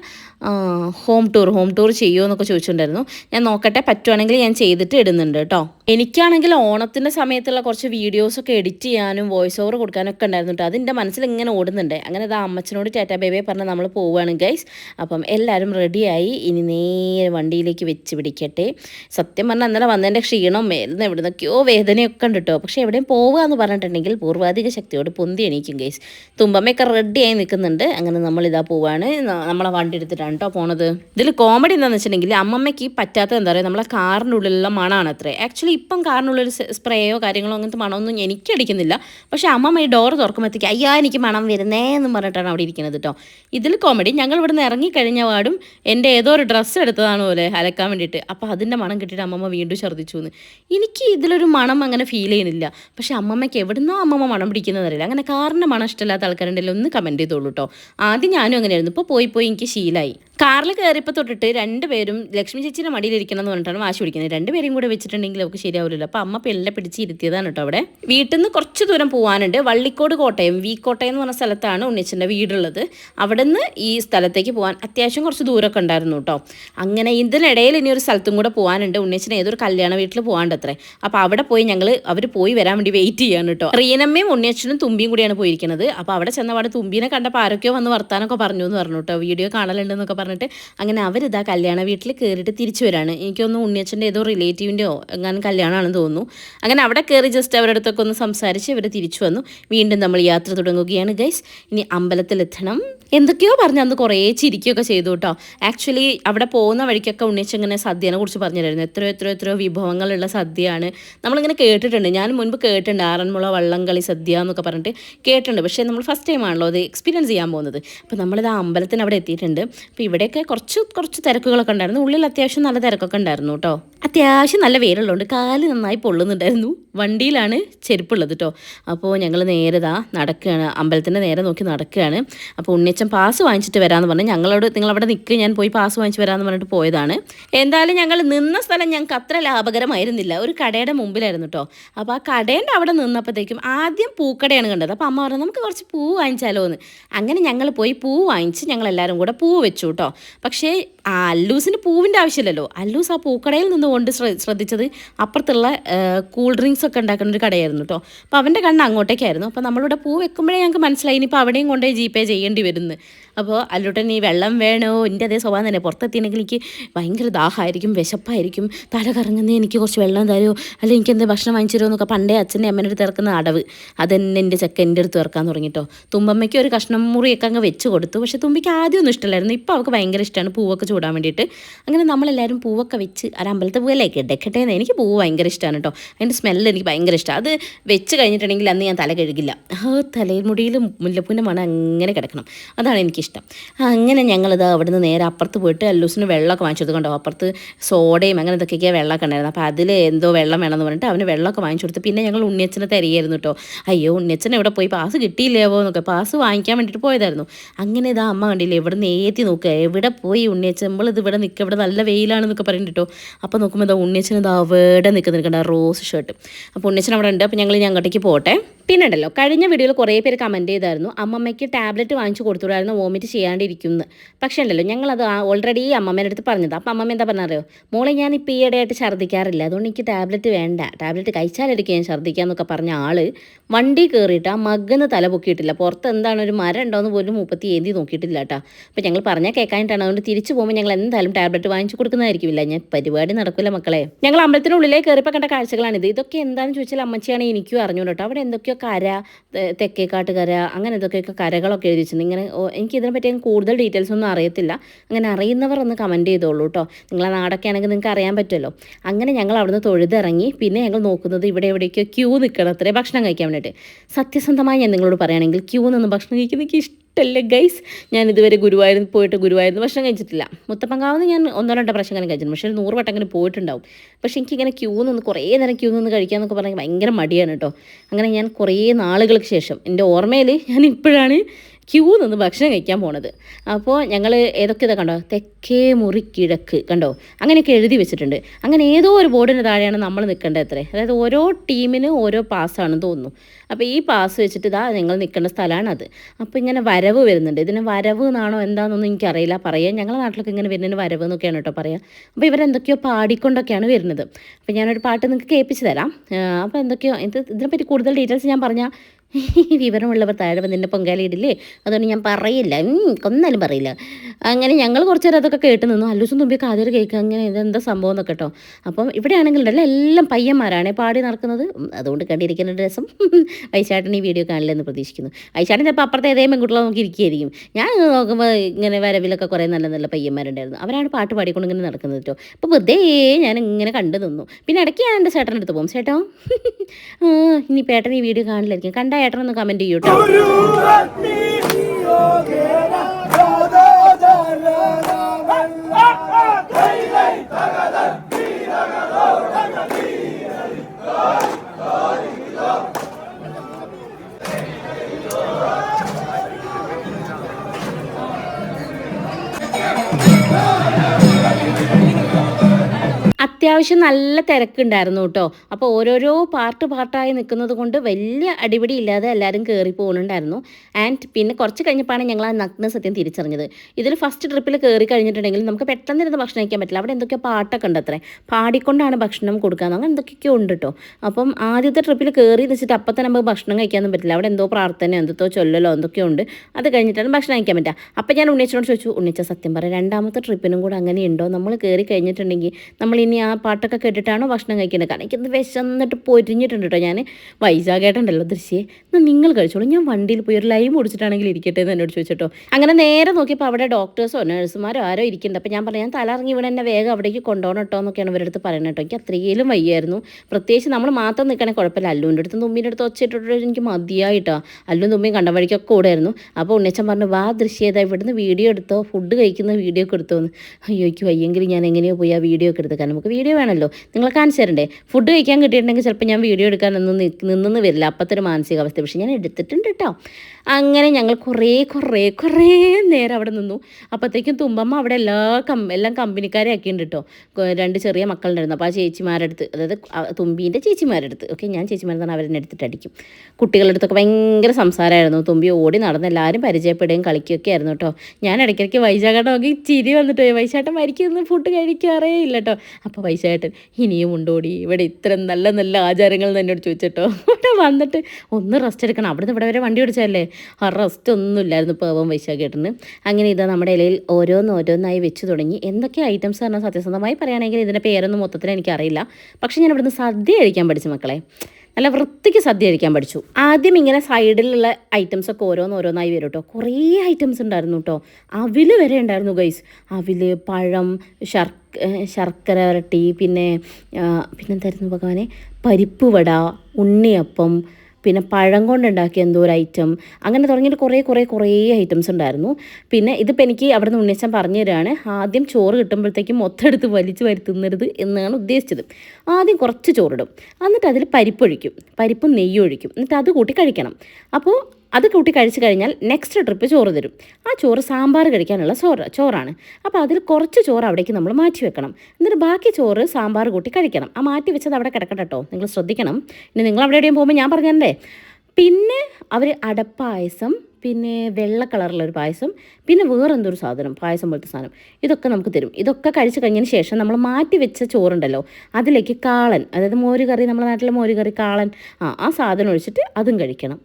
ഹോം ടൂർ ഹോം ടൂർ ചെയ്യുമോ എന്നൊക്കെ ചോദിച്ചിട്ടുണ്ടായിരുന്നു. ഞാൻ നോക്കട്ടെ പറ്റുവാണെങ്കിൽ ഞാൻ ചെയ്തിട്ട് ഇടുന്നുണ്ട് കേട്ടോ. എനിക്കാണെങ്കിൽ ഓണത്തിന്റെ സമയത്തുള്ള കുറച്ച് വീഡിയോസൊക്കെ എഡിറ്റ് ചെയ്യാനും വോയിസ് ഓവർ കൊടുക്കാനും ഒക്കെ ഉണ്ടായിരുന്നു കേട്ടോ. അതിന്റെ മനസ്സിൽ ഇങ്ങനെ ഓടുന്നുണ്ട്. അങ്ങനെ അത് അമ്മച്ചനോട് ടാറ്റാ ബേബേ പറഞ്ഞ് നമ്മൾ പോവുകയാണ് ഗൈസ് അപ്പം എല്ലാവരും റെഡിയായി ഇനി നേരെ വണ്ടിയിലേക്ക് വെച്ച് പിടിക്കട്ടെ. സത്യം പറഞ്ഞാൽ അന്നേരം വന്നതിന്റെ ക്ഷീണം മേലുന്ന എവിടെ നിന്നൊക്കെയോ വേദനയൊക്കെ ഉണ്ട് കേട്ടോ. പക്ഷേ എവിടെയും പോവുക എന്ന് പറഞ്ഞിട്ടുണ്ടെങ്കിൽ പൂർവാധിക ശക്തിയോട് പൊന്തി എണീക്കും ഗൈസ് തുമ്പമ്മയൊക്കെ റെഡിയായി നിൽക്കുന്നുണ്ട്. അങ്ങനെ നമ്മളിതാ പോവാണ്. നമ്മളെ വണ്ടി എടുത്തിട്ടാണ് കേട്ടോ പോണത്. ഇതിൽ കോമഡി എന്താണെന്ന് വെച്ചിട്ടുണ്ടെങ്കിൽ അമ്മമ്മയ്ക്ക് പറ്റാത്തത് എന്താ പറയുക നമ്മളെ കാറിന്റെ ഉള്ളിലുള്ള മണമാണ് അത്രേ. ആക്ച്വലി ഇപ്പം കാറിനുള്ളിൽ സ്പ്രേയോ കാര്യങ്ങളോ അങ്ങനത്തെ മണമൊന്നും എനിക്ക് അടിക്കുന്നില്ല. പക്ഷേ അമ്മമ്മ ഈ ഡോർ തുറക്കുമ്പോഴത്തേക്ക് അയ്യാ എനിക്ക് മണം വരുന്നേ എന്ന് പറഞ്ഞിട്ടാണ് അവിടെ ഇരിക്കുന്നത് കേട്ടോ ഇതിൽ കോമഡി ഞങ്ങൾ ഇവിടുന്ന് ഇറങ്ങിക്കഴിഞ്ഞ പാടും എന്റെ ഏതോ ഒരു ഡ്രസ്സ് എടുത്തതാണ് പോലെ അലക്കാൻ വേണ്ടിയിട്ട്. അപ്പോൾ അതിന്റെ മണം കിട്ടിയിട്ട് അമ്മമ്മ വീണ്ടും ഛർദ്ദിച്ചു എന്ന് എനിക്ക് ഇതിലൊരു മണം അങ്ങനെ ഫീൽ ചെയ്യുന്നില്ല. പക്ഷേ അമ്മമ്മയ്ക്ക് എവിടുന്നോ അമ്മമ്മ മണം പിടിക്കുന്നതറിയില്ല അങ്ങനെ കാറിന്റെ മണം ഇഷ്ടമില്ലാത്ത ആൾക്കാരുണ്ടെങ്കിലും ഒന്ന് കമന്റ് ചെയ്തോളൂ കേട്ടോ ആദ്യം ഞാനും അങ്ങനെയായിരുന്നു. ഇപ്പോൾ പോയി പോയി എനിക്ക് ശീലായി. കാറിൽ കയറിയപ്പോൾ തൊട്ടിട്ട് രണ്ടുപേരും ലക്ഷ്മി ചേച്ചിയുടെ മടിയിലിരിക്കണം എന്ന് പറഞ്ഞിട്ടാണ് വാശി പിടിക്കുന്നത്. രണ്ടുപേരെയും കൂടെ വെച്ചിട്ടുണ്ടെങ്കിൽ അവർക്ക് ശരിയാവില്ലല്ലോ. അപ്പോൾ അമ്മ പെല്ലെ പിടിച്ച് ഇരുത്തിയതാണ് കേട്ടോ അവിടെ. വീട്ടിൽ നിന്ന് കുറച്ച് ദൂരം പോകാനുണ്ട് വള്ളിക്കോട് കോട്ടയം വി കോട്ടയം എന്ന് പറഞ്ഞ സ്ഥലത്താണ് ഉണ്ണിച്ചന്റെ വീടുള്ളത്. അവിടെ നിന്ന് ഈ സ്ഥലത്തേക്ക് പോകാൻ അത്യാവശ്യം കുറച്ച് ദൂരമൊക്കെ ഉണ്ടായിരുന്നു കേട്ടോ അങ്ങനെ ഇതിനിടയിൽ ഇനി ഒരു സ്ഥലത്തും കൂടെ പോകാനുണ്ട് ഉണ്ണിച്ചൻ ഏതൊരു കല്യാണ വീട്ടിൽ പോകാണ്ട് അത്രേ അപ്പോൾ അവിടെ പോയി ഞങ്ങൾ അവർ പോയി വരാൻ വേണ്ടി വെയിറ്റ് ചെയ്യാണ് കേട്ടോ റീനമ്മയും ഉണ്ണിയച്ചനും തുമ്പിയും കൂടിയാണ് പോയിരിക്കുന്നത് അപ്പോൾ അവിടെ ചെന്നപാട് തുമ്പീനെ കണ്ടപ്പോൾ ആരൊക്കെയോ വന്ന് വർത്താനൊക്കെ പറഞ്ഞു എന്ന് പറഞ്ഞു കേട്ടോ വീഡിയോ കാണലുണ്ടെന്നൊക്കെ പറഞ്ഞിട്ട് അങ്ങനെ അവരിതാ കല്യാണ വീട്ടിൽ കയറിയിട്ട് തിരിച്ചു വരാണ്. എനിക്കൊന്ന് ഉണ്ണിയച്ഛന്റെ ഏതോ റിലേറ്റീവിന്റെയോ എങ്ങാനും കല്യാണമാണെന്ന് തോന്നുന്നു. അങ്ങനെ അവിടെ കയറി ജസ്റ്റ് അവരുടെ അടുത്തൊക്കെ ഒന്ന് സംസാരിച്ച് ഇവർ തിരിച്ചു വന്നു. വീണ്ടും നമ്മൾ യാത്ര തുടങ്ങുകയാണ് ഗൈസ് ഇനി അമ്പലത്തിലെത്തണം എന്തൊക്കെയോ പറഞ്ഞ് അന്ന് കുറേ ചിരിക്കുകയൊക്കെ ചെയ്തു കേട്ടോ. ആക്ച്വലി അവിടെ പോകുന്ന വഴിക്കൊക്കെ ഉണ്ണിയച്ചിങ്ങനെ സദ്യനെ കുറിച്ച് പറഞ്ഞിരുന്നു. എത്രയോ എത്രയോ എത്രയോ വിഭവങ്ങളുള്ള സദ്യയാണ്. നമ്മളിങ്ങനെ കേട്ടിട്ടുണ്ട്. ഞാൻ മുൻപ് കേട്ടിട്ടുണ്ട്. ആറന്മുള വള്ളംകളി സദ്യ എന്നൊക്കെ പറഞ്ഞിട്ട് കേട്ടിട്ടുണ്ട്. പക്ഷേ നമ്മൾ ഫസ്റ്റ് ടൈം ആണല്ലോ അത് എക്സ്പീരിയൻസ് ചെയ്യാൻ പോകുന്നത്. അപ്പോൾ നമ്മളിത് അമ്പലത്തിന് അവിടെ എത്തിയിട്ടുണ്ട്. അപ്പോൾ ഇവിടെയൊക്കെ കുറച്ച് കുറച്ച് തിരക്കുകളൊക്കെ ഉണ്ടായിരുന്നു. ഉള്ളിൽ അത്യാവശ്യം നല്ല തിരക്കൊക്കെ ഉണ്ടായിരുന്നു കേട്ടോ. അത്യാവശ്യം നല്ല വേരുള്ളതുകൊണ്ട് കാൽ നന്നായി പൊള്ളുന്നുണ്ടായിരുന്നു. വണ്ടിയിലാണ് ചെരുപ്പുള്ളത് കേട്ടോ. അപ്പോൾ ഞങ്ങൾ നേരെ നടക്കുകയാണ്. അമ്പലത്തിന്റെ നേരെ നോക്കി നടക്കുകയാണ്. അപ്പോൾ ഉണ്ണിയച്ചൻ പാസ് വാങ്ങിച്ചിട്ട് വരാമെന്ന് പറഞ്ഞ്. ഞങ്ങളോട് നിങ്ങളവിടെ നിൽക്കുക ഞാൻ പോയി പാസ് വാങ്ങിച്ച് വരാമെന്ന് പറഞ്ഞിട്ട് പോയതാണ്. എന്തായാലും ഞങ്ങൾ നിന്ന സ്ഥലം ഞങ്ങൾക്ക് അത്ര ലാഭകരമായിരുന്നില്ല. ഒരു കടയുടെ മുമ്പിലായിരുന്നു കേട്ടോ. അപ്പോൾ ആ കടേന്റെ അവിടെ നിന്നപ്പോഴത്തേക്കും ആദ്യം പൂക്കടയാണ് കണ്ടത്. അപ്പോൾ അമ്മ പറഞ്ഞു നമുക്ക് കുറച്ച് പൂ വാങ്ങിച്ചാലോ എന്ന് അങ്ങനെ ഞങ്ങൾ പോയി പൂ വാങ്ങിച്ച് ഞങ്ങൾ എല്ലാവരും കൂടെ വെച്ചു കേട്ടോ പക്ഷേ അല്ലൂസിന് പൂവിന്റെ ആവശ്യമില്ലല്ലോ. അല്ലൂസ് ആ പൂക്കടയിൽ നിന്നുകൊണ്ട് കൊണ്ട് ശ്രദ്ധിച്ചത് അപ്പുറത്തുള്ള കൂൾ ഡ്രിങ്ക്സ് ഒക്കെ ഉണ്ടാക്കുന്ന ഒരു കടയായിരുന്നു കേട്ടോ അപ്പോൾ അവന്റെ കണ്ണ് അങ്ങോട്ടേക്കായിരുന്നു. അപ്പോൾ നമ്മളിവിടെ പൂ വെക്കുമ്പോഴേ ഞങ്ങൾക്ക് മനസ്സിലായി. ഇനിയിപ്പോൾ അവിടെയും കൊണ്ടുപോയി ജി പേ ചെയ്യേണ്ടി വരുന്നു. അപ്പോൾ അല്ലൂട്ടൻ ഈ വെള്ളം വേണോ? എന്റെ അതേ സ്വഭാവം തന്നെ. പുറത്തെത്തിയെങ്കിൽ എനിക്ക് ഭയങ്കര ദാഹമായിരിക്കും വിശപ്പായിരിക്കും. തല കറങ്ങുന്ന എനിക്ക് കുറച്ച് വെള്ളം തരുമോ അല്ലെങ്കിൽ എനിക്ക് എന്താ ഭക്ഷണം വാങ്ങിച്ചു തരുമോ എന്നൊക്കെ പണ്ടേ അച്ഛന്റെ അമ്മേന്റെ അടുത്ത് അടവ്. അതെന്നെ എന്റെ ചെക്ക എന്റെ അടുത്ത് ഇറക്കാൻ തുടങ്ങിട്ടോ. തുമ്പമ്മയ്ക്ക് ഒരു കഷ്ണം മുറിയൊക്കെ അങ്ങ് വെച്ച് കൊടുത്തു. പക്ഷേ തുമ്പിക്ക് ആദ്യമൊന്നും ഇഷ്ടമല്ലായിരുന്നു. ഇപ്പോൾ അവൾക്ക് ഭയങ്കര ഇഷ്ടമാണ് പൂവൊക്കെ ചൂടാൻ വേണ്ടിയിട്ട്. അങ്ങനെ നമ്മളെല്ലാവരും പൂവൊക്കെ വെച്ച് ഒരു അമ്പലത്തെ പൂവല്ലേ? കിടക്കട്ടെ എന്ന്. എനിക്ക് പൂവ് ഭയങ്കര ഇഷ്ടമാണ് കേട്ടോ. അതിന്റെ സ്മെല്ല് എനിക്ക് ഭയങ്കര ഇഷ്ടമാണ്. അത് വെച്ച് കഴിഞ്ഞിട്ടുണ്ടെങ്കിൽ അന്ന് ഞാൻ തല കഴുകില്ല. ആ തലയിൽ മുടിയിൽ മുല്ലപ്പൂന്റെ മണം അങ്ങനെ കിടക്കണം. അതാണ് എനിക്കിഷ്ടം. അങ്ങനെ ഞങ്ങളിത് നിന്ന് നേരെ അപ്പുറത്ത് പോയിട്ട് അല്ലൂസിന് വെള്ളമൊക്കെ വാങ്ങിച്ചു കൊടുക്കണ്ടോ അപ്പുറത്ത് സോഡയും അങ്ങനെ ഇതൊക്കെയൊക്കെ വെള്ളമൊക്കെ ഉണ്ടായിരുന്നു അപ്പോൾ അതിൽ എന്തോ വെള്ളം വേണമെന്ന് പറഞ്ഞിട്ട് അവന് വെള്ളമൊക്കെ വാങ്ങിച്ചു കൊടുത്ത്. പിന്നെ ഞങ്ങൾ ഉണ്ണിയച്ചനെ തരികയായിരുന്നു കേട്ടോ. അയ്യോ ഉണ്ണിയച്ചൻ എവിടെ പോയി? പാസ് കിട്ടിയില്ലേവോ എന്നൊക്കെ. പാസ് വാങ്ങിക്കാൻ വേണ്ടിയിട്ട് പോയതായിരുന്നു. അങ്ങനെ ഇതാ അമ്മ കണ്ടില്ലേ ഇവിടെ നിന്ന് ഏത്തി നോക്കുക. എവിടെ പോയി ഉണ്ണിയച്ചൻ നമ്മൾ ഇത് ഇവിടെ നിൽക്കുക. ഇവിടെ നല്ല വെയിലാണെന്നൊക്കെ പറയുന്നുണ്ട് കേട്ടോ. അപ്പോൾ നോക്കുമ്പോൾ ഇതാ ഉണ്ണിയച്ചൻ ഇതാ അവിടെ നിൽക്കുന്ന നിൽക്കണ്ട റോസ് ഷർട്ട്. അപ്പോൾ ഉണ്ണിയച്ചൻ അവിടെ ഉണ്ട്. അപ്പോൾ ഞങ്ങൾ ഞാൻ അങ്ങോട്ടേക്ക് പോട്ടെ. പിന്നെ ഉണ്ടല്ലോ കഴിഞ്ഞ വീഡിയോയിൽ കുറേ പേര് കമന്റ് ചെയ്തായിരുന്നു. അമ്മമ്മയ്ക്ക് ടാബ്ലറ്റ് വാങ്ങിച്ചു കൊടുത്തുകൂടായിരുന്നു വോമിറ്റ് ചെയ്യാണ്ടിരിക്കുന്നത് പക്ഷേ ഉണ്ടല്ലോ ഞങ്ങളത് ഓൾറെഡി അമ്മമ്മേന്റെ അടുത്ത് പറഞ്ഞത്. അപ്പം അമ്മമ്മ എന്താ പറഞ്ഞറിയോ? മോളെ ഞാൻ ഇപ്പോൾ ഈ ഇടയായിട്ട് ഛർദ്ദിക്കാറില്ല. അതുകൊണ്ട് എനിക്ക് ടാബ്ലറ്റ് വേണ്ട. ടാബ്ലറ്റ് കഴിച്ചാലെടുക്കുക ഞാൻ ഛർദ്ദിക്കാന്നൊക്കെ പറഞ്ഞ ആൾ വണ്ടി കയറിയിട്ട് ആ മഗ്ഗന്ന് തല പൊക്കിയിട്ടില്ല. പുറത്ത് എന്താണ് ഒരു മരം ഉണ്ടോയെന്ന് പോലും മുപ്പത്തി ഏന്തി നോക്കിയിട്ടില്ല കേട്ടോ. അപ്പം ഞങ്ങൾ പറഞ്ഞാൽ കേൾക്കാനായിട്ടാണ് അതുകൊണ്ട് തിരിച്ചു പോകുമ്പോൾ ഞങ്ങൾ എന്തായാലും ടാബ്ലറ്റ് വാങ്ങിച്ചു കൊടുക്കുന്നതായിരിക്കില്ല. ഞാൻ പരിപാടി നടക്കില്ല മക്കളെ. ഞങ്ങൾ അമ്പലത്തിനുള്ളിലേ കയറിയപ്പോൾ കണ്ട കാഴ്ചകളാണിത് ഇതൊക്കെ എന്താണെന്ന് ചോദിച്ചാൽ അമ്മച്ചിയാണ് എനിക്കും അറിഞ്ഞു കേട്ടോ. അവിടെ എന്തൊക്കെയോ കര തെക്കേക്കാട്ട് കര അങ്ങനെ എന്തൊക്കെയൊക്കെ കരകളൊക്കെ എഴുതി വെച്ചിട്ടുണ്ട്. ഇങ്ങനെ എനിക്കിത് എനിക്ക് ഇതിനെപ്പറ്റി കൂടുതൽ ഡീറ്റെയിൽസ് ഒന്നും അറിയത്തില്ല. അങ്ങനെ അറിയുന്നവർ ഒന്ന് കമന്റ് ചെയ്തോളൂ കേട്ടോ നിങ്ങളെ നാടൊക്കെ ആണെങ്കിൽ നിങ്ങൾക്ക് അറിയാൻ പറ്റുമല്ലോ. അങ്ങനെ ഞങ്ങൾ അവിടുന്ന് തൊഴുതിറങ്ങി. പിന്നെ ഞങ്ങൾ നോക്കുന്നത് ഇവിടെ എവിടേക്കോ ക്യൂ നിൽക്കണം. അത്രേ ഭക്ഷണം കഴിക്കാൻ വേണ്ടിയിട്ട്. സത്യസന്ധമായി ഞാൻ നിങ്ങളോട് പറയുകയാണെങ്കിൽ ക്യൂ നിന്ന് ഭക്ഷണം കഴിക്കുന്ന എനിക്ക് ഇഷ്ടമല്ല ഗൈസ് ഞാൻ ഇതുവരെ ഗുരുവായൂർ പോയിട്ട് ഗുരുവായൂർ ഭക്ഷണം കഴിച്ചിട്ടില്ല. മുത്തപ്പങ്കാവുന്ന ഞാൻ ഒന്നോ രണ്ടോ പ്രാവശ്യം അങ്ങനെ കഴിച്ചിട്ടുണ്ട്. പക്ഷേ നൂറ് വട്ടം അങ്ങനെ പോയിട്ടുണ്ടാവും. പക്ഷേ എനിക്കിങ്ങനെ ക്യൂ നിന്ന് കുറേ നേരം ക്യൂ നിന്ന് കഴിക്കാമെന്നൊക്കെ പറഞ്ഞാൽ ഭയങ്കര മടിയാണ് കേട്ടോ അങ്ങനെ ഞാൻ കുറേ നാളുകൾക്ക് ശേഷം എന്റെ ഓർമ്മയിൽ ഞാൻ ഇപ്പോഴാണ് ക്യൂ നിന്ന് ഭക്ഷണം കഴിക്കാൻ പോണത്. അപ്പോൾ ഞങ്ങൾ ഏതൊക്കെ ഇതാ കണ്ടോ? തെക്കേ മുറി കിഴക്ക് കണ്ടോ? അങ്ങനെയൊക്കെ എഴുതി വെച്ചിട്ടുണ്ട്. അങ്ങനെ ഏതോ ഒരു ബോർഡിന് താഴെയാണ് നമ്മൾ നിൽക്കേണ്ടത് അത്രേ. അതായത് ഓരോ ടീമിന് ഓരോ പാസ്സാണെന്ന് തോന്നുന്നു. അപ്പോൾ ഈ പാസ് വെച്ചിട്ട് ഇതാ നിങ്ങൾ നിൽക്കേണ്ട സ്ഥലമാണ് അത്. അപ്പോൾ ഇങ്ങനെ വരവ് വരുന്നുണ്ട്. ഇതിന് വരവ് എന്നാണോ എന്താണെന്നൊന്നും എനിക്കറിയില്ല. പറയാം ഞങ്ങളുടെ നാട്ടിലൊക്കെ ഇങ്ങനെ വരുന്നതിന് വരവ് എന്നൊക്കെയാണ് കേട്ടോ പറയുക അപ്പോൾ ഇവരെന്തൊക്കെയോ പാടിക്കൊണ്ടൊക്കെയാണ് വരുന്നത്. അപ്പോൾ ഞാനൊരു പാട്ട് നിങ്ങൾക്ക് കേൾപ്പിച്ച് തരാം. അപ്പോൾ എന്തൊക്കെയോ ഇത് ഇതിനെപ്പറ്റി കൂടുതൽ ഡീറ്റെയിൽസ് ഞാൻ പറഞ്ഞാൽ [LAUGHS] വിവരമുള്ളവർ താഴെ വന്ന് എന്നെ പൊങ്കാലയിടില്ലേ? അതുകൊണ്ട് ഞാൻ പറയില്ല. ഒന്നാലും പറയില്ല. അങ്ങനെ ഞങ്ങൾ കുറച്ച് നേരം അതൊക്കെ കേട്ട് നിന്നു. അല്ലൂസും തുമ്പി ആദ്യം കേൾക്കുക അങ്ങനെ ഇതെന്താ സംഭവം എന്നൊക്കെ കേട്ടോ. അപ്പം ഇവിടെ ആണെങ്കിൽ ഉണ്ടല്ലോ എല്ലാം പയ്യന്മാരാണ് പാടി നടക്കുന്നത്. അതുകൊണ്ട് കണ്ടിരിക്കുന്ന രസം. [LAUGHS] ഐശാട്ടൻ ഈ വീഡിയോ കാണില്ലെന്ന് പ്രതീക്ഷിക്കുന്നു. ഐശാട്ടൻ ചിലപ്പോൾ അപ്പുറത്തെ ഏതേ പെൺകുട്ടികളെ നോക്കി ഇരിക്കുകയായിരിക്കും ഞാൻ നോക്കുമ്പോൾ ഇങ്ങനെ വരവിലൊക്കെ കുറേ നല്ല നല്ല പയ്യന്മാരുണ്ടായിരുന്നു. അവരാണ് പാട്ട് പാടിക്കൊണ്ട് ഇങ്ങനെ നടക്കുന്നത് കേട്ടോ. അപ്പോൾ വെറുതെ ഞാൻ ഇങ്ങനെ കണ്ടു നിന്നു. പിന്നെ ഇടയ്ക്ക് ഞാൻ എന്റെ ചേട്ടന്റെ അടുത്ത് പോകും. ചേട്ടോ [LAUGHS] ഇനി പേട്ടൻ ഈ വീഡിയോ കാണില്ലായിരിക്കും. കണ്ട ഏട്ടനൊന്ന് കമന്റ് ചെയ്യൂ അത്യാവശ്യം നല്ല തിരക്കുണ്ടായിരുന്നു കേട്ടോ. അപ്പോൾ ഓരോരോ പാർട്ട് പാർട്ടായി നിൽക്കുന്നത് കൊണ്ട് വലിയ അടിപിടി ഇല്ലാതെ എല്ലാവരും കയറി പോകുന്നുണ്ടായിരുന്നു ആൻഡ് പിന്നെ കുറച്ച് കഴിഞ്ഞപ്പോഴാണ് ഞങ്ങൾ ആ നഗ്ന സത്യം തിരിച്ചറിഞ്ഞത്. ഇതിൽ ഫസ്റ്റ് ട്രിപ്പിൽ കയറി കഴിഞ്ഞിട്ടുണ്ടെങ്കിൽ നമുക്ക് പെട്ടെന്ന് ഇരുന്ന് ഭക്ഷണം കഴിക്കാൻ പറ്റില്ല. അവിടെ എന്തൊക്കെയോ പാട്ടൊക്കെ ഉണ്ട് അത്രേ. പാടിക്കൊണ്ടാണ് ഭക്ഷണം കൊടുക്കുക അങ്ങനെ എന്തൊക്കെയൊക്കെ ഉണ്ട് കേട്ടോ. അപ്പം ആദ്യത്തെ ട്രിപ്പിൽ കയറി വെച്ചിട്ട് അപ്പം തന്നെ നമുക്ക് ഭക്ഷണം കഴിക്കാനൊന്നും പറ്റില്ല. അവിടെ എന്തോ പ്രാർത്ഥന എന്തോ ചൊല്ലലോ എന്തൊക്കെയോ ഉണ്ട്. അത് കഴിഞ്ഞിട്ടാണ് ഭക്ഷണം കഴിക്കാൻ പറ്റുക. അപ്പം ഞാൻ ഉണ്ണിച്ചോട് ചോദിച്ചു ഉണ്ണിച്ച സത്യം പറയാം രണ്ടാമത്തെ ട്രിപ്പിനും കൂടെ അങ്ങനെയുണ്ടോ? നമ്മൾ കയറി കഴിഞ്ഞിട്ടുണ്ടെങ്കിൽ നമ്മൾ ഇനി ആ പാട്ടൊക്കെ കേട്ടിട്ടാണ് ഭക്ഷണം കഴിക്കുന്നത്? കാരണം എനിക്കത് വിശന്നിട്ട് പൊരിഞ്ഞിട്ടുണ്ട് കേട്ടോ ഞാൻ വൈജാഗേട്ടുണ്ടല്ലോ ദൃശ്യേ? എന്നാൽ നിങ്ങൾ കഴിച്ചോളൂ. ഞാൻ വണ്ടിയിൽ പോയി ഒരു ലൈവ് മുടിച്ചിട്ടാണെങ്കിൽ ഇരിക്കട്ടെ എന്ന് എന്നോട് ചോദിച്ചിട്ടോ. അങ്ങനെ നേരെ നോക്കിയപ്പോൾ അവിടെ ഡോക്ടേഴ്സോ നഴ്സുമാരോ ആരോ ഇരിക്കുന്നുണ്ട്. അപ്പോൾ ഞാൻ പറഞ്ഞു ഞാൻ തലറങ്ങി ഇവിടെ എന്നെ വേഗം അവിടേക്ക് കൊണ്ടുപോകണം കേട്ടോ എന്നൊക്കെയാണ് ഇവരുടെ അടുത്ത് പറയുന്നത് കേട്ടോ എനിക്ക് അത്രയും വയ്യായിരുന്നു. പ്രത്യേകിച്ച് നമ്മൾ മാത്രം നിൽക്കണേ കുഴപ്പമില്ല. അല്ലുവിന്റെ അടുത്ത് തുമ്മിന്റെ അടുത്ത് ഒച്ചയിട്ടിട്ട് എനിക്ക് മതിയായിട്ടോ. അല്ലും തുമ്മിയും കണ്ട വഴിക്കൊക്കെ കൂടായിരുന്നു അപ്പോൾ ഉണ്ണിച്ചൻ പറഞ്ഞു വാ ദൃശ്യത ഇവിടുന്ന് വീഡിയോ എടുത്തോ. ഫുഡ് കഴിക്കുന്ന വീഡിയോ ഒക്കെ എടുത്തോ എന്ന് അയ്യോ എനിക്ക് വയ്യെങ്കിൽ ഞാൻ എങ്ങനെയോ പോയി ആ വീഡിയോ ഒക്കെ എടുത്ത് കാരണം നമുക്ക് വീഡിയോ വേണമല്ലോ നിങ്ങൾ കാണിച്ചു തരണ്ടേ? ഫുഡ് കഴിക്കാൻ കിട്ടിയിട്ടുണ്ടെങ്കിൽ ചിലപ്പോൾ ഞാൻ വീഡിയോ എടുക്കാൻ നിന്ന് നിന്നെന്ന് വരില്ല. അപ്പോഴത്തെ ഒരു മാനസികാവസ്ഥ. പക്ഷേ ഞാൻ എടുത്തിട്ടുണ്ട് കേട്ടോ അങ്ങനെ ഞങ്ങൾ കുറേ കുറേ കുറേ നേരം അവിടെ നിന്നു. അപ്പോഴത്തേക്കും തുമ്പമ്മ അവിടെ എല്ലാ കം എല്ലാം കമ്പനിക്കാരെ ആക്കിയിട്ടുണ്ട് കേട്ടോ രണ്ട് ചെറിയ മക്കളുണ്ടായിരുന്നു. അപ്പോൾ ആ ചേച്ചിമാരടുത്ത് അതായത് തുമ്പീന്റെ ചേച്ചിമാരടുത്ത് ഓക്കെ ഞാൻ ചേച്ചിമാരെന്നാണ് അവരെന്നെ എടുത്തിട്ട് അടിക്കും. കുട്ടികളുടെ അടുത്തൊക്കെ ഭയങ്കര സംസാരമായിരുന്നു. തുമ്പി ഓടി നടന്ന് എല്ലാവരും പരിചയപ്പെടുകയും കളിക്കുകയൊക്കെ ആയിരുന്നു കേട്ടോ ഞാൻ ഇടയ്ക്കിടയ്ക്ക് വൈശാഖേട്ടൻ നോക്കി ചിരി വന്നിട്ട് വൈശാട്ടൻ മരിക്കുന്ന ഫുഡ് കഴിക്കാറേ ഇല്ല കേട്ടോ അപ്പോൾ വൈശാട്ടൻ ഇനിയും ഉണ്ടോടി? ഇവിടെ ഇത്ര നല്ല നല്ല ആചാരങ്ങൾ എന്ന് എന്നോട് ചോദിച്ചിട്ടോ. ഇവിടെ വന്നിട്ട് ഒന്ന് റെസ്റ്റ് എടുക്കണം. അവിടുന്ന് ഇവിടെ വരെ വണ്ടി ഓടിച്ചല്ലേ ആ റെസ്റ്റ് ഒന്നും ഇല്ലായിരുന്നു പേവം വൈശാഖേട്ടന് അങ്ങനെ ഇതാ നമ്മുടെ ഇലയിൽ ഓരോന്ന് ഓരോന്നായി വെച്ച് തുടങ്ങി. എന്തൊക്കെ ഐറ്റംസ് പറഞ്ഞാൽ സത്യസന്ധമായി പറയുകയാണെങ്കിൽ ഇതിന്റെ പേരൊന്നും മൊത്തത്തിൽ എനിക്കറിയില്ല. പക്ഷേ ഞാൻ ഇവിടുന്ന് സദ്യ കഴിക്കാൻ പഠിച്ചു മക്കളെ. നല്ല വൃത്തിക്ക് സദ്യ കഴിക്കാൻ പഠിച്ചു. ആദ്യം ഇങ്ങനെ സൈഡിലുള്ള ഐറ്റംസ് ഒക്കെ ഓരോന്നോരോന്നായി വരും കേട്ടോ കുറേ ഐറ്റംസ് ഉണ്ടായിരുന്നു കേട്ടോ അവിൽ വരെ ഉണ്ടായിരുന്നു ഗൈസ്. അവിൽ പഴം ശർക്ക ശർക്കര വരട്ടി പിന്നെ പിന്നെന്തായിരുന്നു ഭഗവാനെ? പരിപ്പ് വട ഉണ്ണിയപ്പം പിന്നെ പഴം കൊണ്ടുണ്ടാക്കിയ എന്തോ ഒരു ഐറ്റം അങ്ങനെ തുടങ്ങിയിട്ട് കുറേ കുറേ കുറേ ഐറ്റംസ് ഉണ്ടായിരുന്നു. പിന്നെ ഇതിപ്പോൾ എനിക്ക് അവിടെ നിന്ന് ഉണ്ണിച്ചൻ പറഞ്ഞു തരാണ് ആദ്യം ചോറ് കിട്ടുമ്പോഴത്തേക്കും മൊത്തം എടുത്ത് വലിച്ചു വരി എന്നാണ് ഉദ്ദേശിച്ചത്. ആദ്യം കുറച്ച് ചോറിടും. എന്നിട്ട് അതിൽ പരിപ്പൊഴിക്കും. പരിപ്പും നെയ്യൊഴിക്കും. എന്നിട്ട് അത് കൂട്ടി കഴിക്കണം. അപ്പോൾ അത് കൂട്ടി കഴിച്ചു കഴിഞ്ഞാൽ നെക്സ്റ്റ് ട്രിപ്പ് ചോറ് തരും. ആ ചോറ് സാമ്പാർ കഴിക്കാനുള്ള ചോറ് ചോറാണ്. അപ്പോൾ അതിൽ കുറച്ച് ചോറ് അവിടേക്ക് നമ്മൾ മാറ്റി വെക്കണം. എന്നിട്ട് ബാക്കി ചോറ് സാമ്പാർ കൂട്ടി കഴിക്കണം. ആ മാറ്റി വെച്ചത് അവിടെ കിടക്കട്ടെ കേട്ടോ നിങ്ങൾ ശ്രദ്ധിക്കണം. ഇനി നിങ്ങൾ അവിടെ എവിടെയും പോകുമ്പോൾ ഞാൻ പറഞ്ഞതല്ലേ? പിന്നെ അവർ അടപ്പായസം പിന്നെ വെള്ള കളറിലൊരു പായസം പിന്നെ വേറെന്തൊരു സാധനം? പായസം പോലത്തെ സാധനം. ഇതൊക്കെ നമുക്ക് തരും. ഇതൊക്കെ കഴിച്ചു കഴിഞ്ഞതിന് ശേഷം നമ്മൾ മാറ്റി വെച്ച ചോറുണ്ടല്ലോ അതിലേക്ക് കാളൻ അതായത് മോരുകറി നമ്മുടെ നാട്ടിലെ മോരുകറി കാളൻ ആ ആ സാധനം ഒഴിച്ചിട്ട് അതും കഴിക്കണം.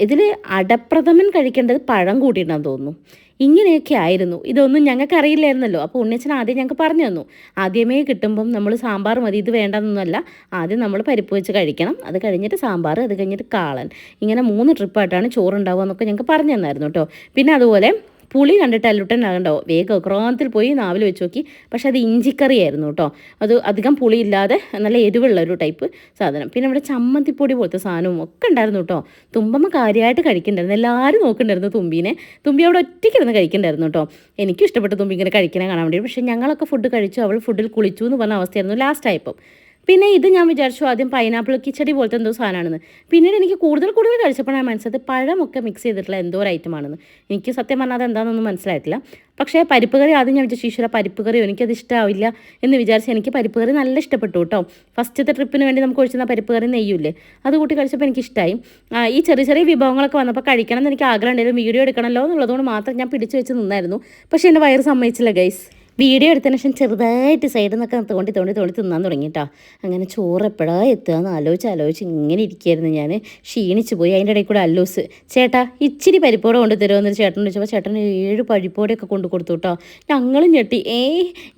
ഇതിൽ അടപ്രഥമൻ കഴിക്കേണ്ടത് പഴം കൂട്ടിയിട്ടാന്ന് തോന്നുന്നു. ഇങ്ങനെയൊക്കെ ആയിരുന്നു. ഇതൊന്നും ഞങ്ങൾക്ക് അറിയില്ലായിരുന്നല്ലോ അപ്പോൾ ഉണ്ണിച്ചൻ ആദ്യം ഞങ്ങൾക്ക് പറഞ്ഞു തന്നു. ആദ്യമേ കിട്ടുമ്പം നമ്മൾ സാമ്പാർ മതി ഇത് വേണ്ടെന്നൊന്നുമല്ല. ആദ്യം നമ്മൾ പരിപ്പ് വെച്ച് കഴിക്കണം. അത് കഴിഞ്ഞിട്ട് സാമ്പാർ അത് കഴിഞ്ഞിട്ട് കാളൻ. ഇങ്ങനെ മൂന്ന് ട്രിപ്പായിട്ടാണ് ചോറുണ്ടാവുക എന്നൊക്കെ ഞങ്ങൾക്ക് പറഞ്ഞു തന്നായിരുന്നു കേട്ടോ. പിന്നെ അതുപോലെ പുളി കണ്ടിട്ട് അല്ലുട്ടൻ ആകണ്ടോ വേഗം ക്രോണത്തിൽ പോയി നാവിൽ വെച്ച് നോക്കി. പക്ഷെ അത് ഇഞ്ചിക്കറി ആയിരുന്നു കേട്ടോ. അത് അധികം പുളിയില്ലാതെ നല്ല എരിവുള്ള ഒരു ടൈപ്പ് സാധനം. പിന്നെ ഇവിടെ ചമ്മന്തിപ്പൊടി പോലത്തെ സാധനവും ഒക്കെ ഉണ്ടായിരുന്നു കേട്ടോ. തുമ്പമ്മ കാര്യമായിട്ട് കഴിക്കണ്ടായിരുന്നു. എല്ലാവരും നോക്കണ്ടായിരുന്നു തുമ്പീനെ. തുമ്പി അവിടെ ഒറ്റയ്ക്കിരുന്ന് കഴിക്കണ്ടായിരുന്നു കേട്ടോ. എനിക്കും ഇഷ്ടപ്പെട്ട തുമ്പി ഇങ്ങനെ കഴിക്കണേ കാണാൻ വേണ്ടി പക്ഷേ ഞങ്ങളൊക്കെ ഫുഡ് കഴിച്ചു. അവൾ ഫുഡിൽ കുളിച്ചു എന്ന് പറഞ്ഞ അവസ്ഥയായിരുന്നു ലാസ്റ്റ് ആയപ്പം. പിന്നെ ഇത് ഞാൻ വിചാരിച്ചു ആദ്യം പൈനാപ്പിൾ കിച്ചടി പോലത്തെ എന്തോ സാധനമാണെന്ന്. പിന്നീട് എനിക്ക് കൂടുതൽ കൂടുതൽ കഴിച്ചപ്പോഴാണ് മനസ്സിലത് പഴമൊക്കെ മിക്സ് ചെയ്തിട്ടുള്ള എന്തോ ഒരു ഐറ്റമാണെന്ന് എനിക്ക് സത്യം പറഞ്ഞാൽ അത് എന്താണെന്നൊന്നും മനസ്സിലായിട്ടില്ല. പക്ഷേ പരിപ്പ് കറി ആദ്യം ഞാൻ വിചാരിച്ചു ഈശ്വര പരിപ്പ് കറിയോ? എനിക്കത് ഇഷ്ടമാവില്ല എന്ന് വിചാരിച്ച് എനിക്ക് പരിപ്പ് കറി നല്ല ഇഷ്ടപ്പെട്ടു കേട്ടോ. ഫസ്റ്റത്തെ ട്രിപ്പിന് വേണ്ടി നമുക്ക് ഒഴിച്ചിരുന്ന പരിപ്പ് കറി നെയ്യൂല്ലേ? അത് കൂട്ടി കഴിച്ചപ്പോൾ എനിക്ക് ഇഷ്ടമായി ഈ ചെറിയ ചെറിയ വിഭവങ്ങളൊക്കെ വന്നപ്പോൾ കഴിക്കണം എന്ന് എനിക്ക് ആഗ്രഹം ഉണ്ടായിരുന്നു. വീഡിയോ എടുക്കണമല്ലോ എന്നുള്ളതുകൊണ്ട് മാത്രം ഞാൻ പിടിച്ചു വെച്ച് നിന്നായിരുന്നു. പക്ഷേ എന്റെ വയറ് സമ്മതിച്ചില്ല ഗൈസ് വീഡിയോ എടുത്തതിന് ശേഷം ചെറുതായിട്ട് സൈഡിൽ നിന്നൊക്കെ തോണ്ടി തോണ്ടി തോണ്ടി തിന്നാൻ തുടങ്ങിയിട്ടാ അങ്ങനെ ചോറ് എപ്പോഴാ എത്തുക എന്ന് ആലോചിച്ച് ആലോചിച്ച് ഇങ്ങനെ ഇരിക്കുകയായിരുന്നു ഞാൻ ക്ഷീണിച്ച് പോയി. അതിന്റെ ഇടയിൽ കൂടെ അല്ലൂസ് ചേട്ടാ ഇച്ചിരി പരിപ്പോടെ കൊണ്ട് തരുമെന്ന് ചേട്ടൻ ചോദിച്ചപ്പോൾ ചേട്ടൻ ഏഴ് പരിപ്പോടെയൊക്കെ കൊണ്ട് കൊടുത്തു കേട്ടോ ഞങ്ങളും ഞെട്ടി. ഏ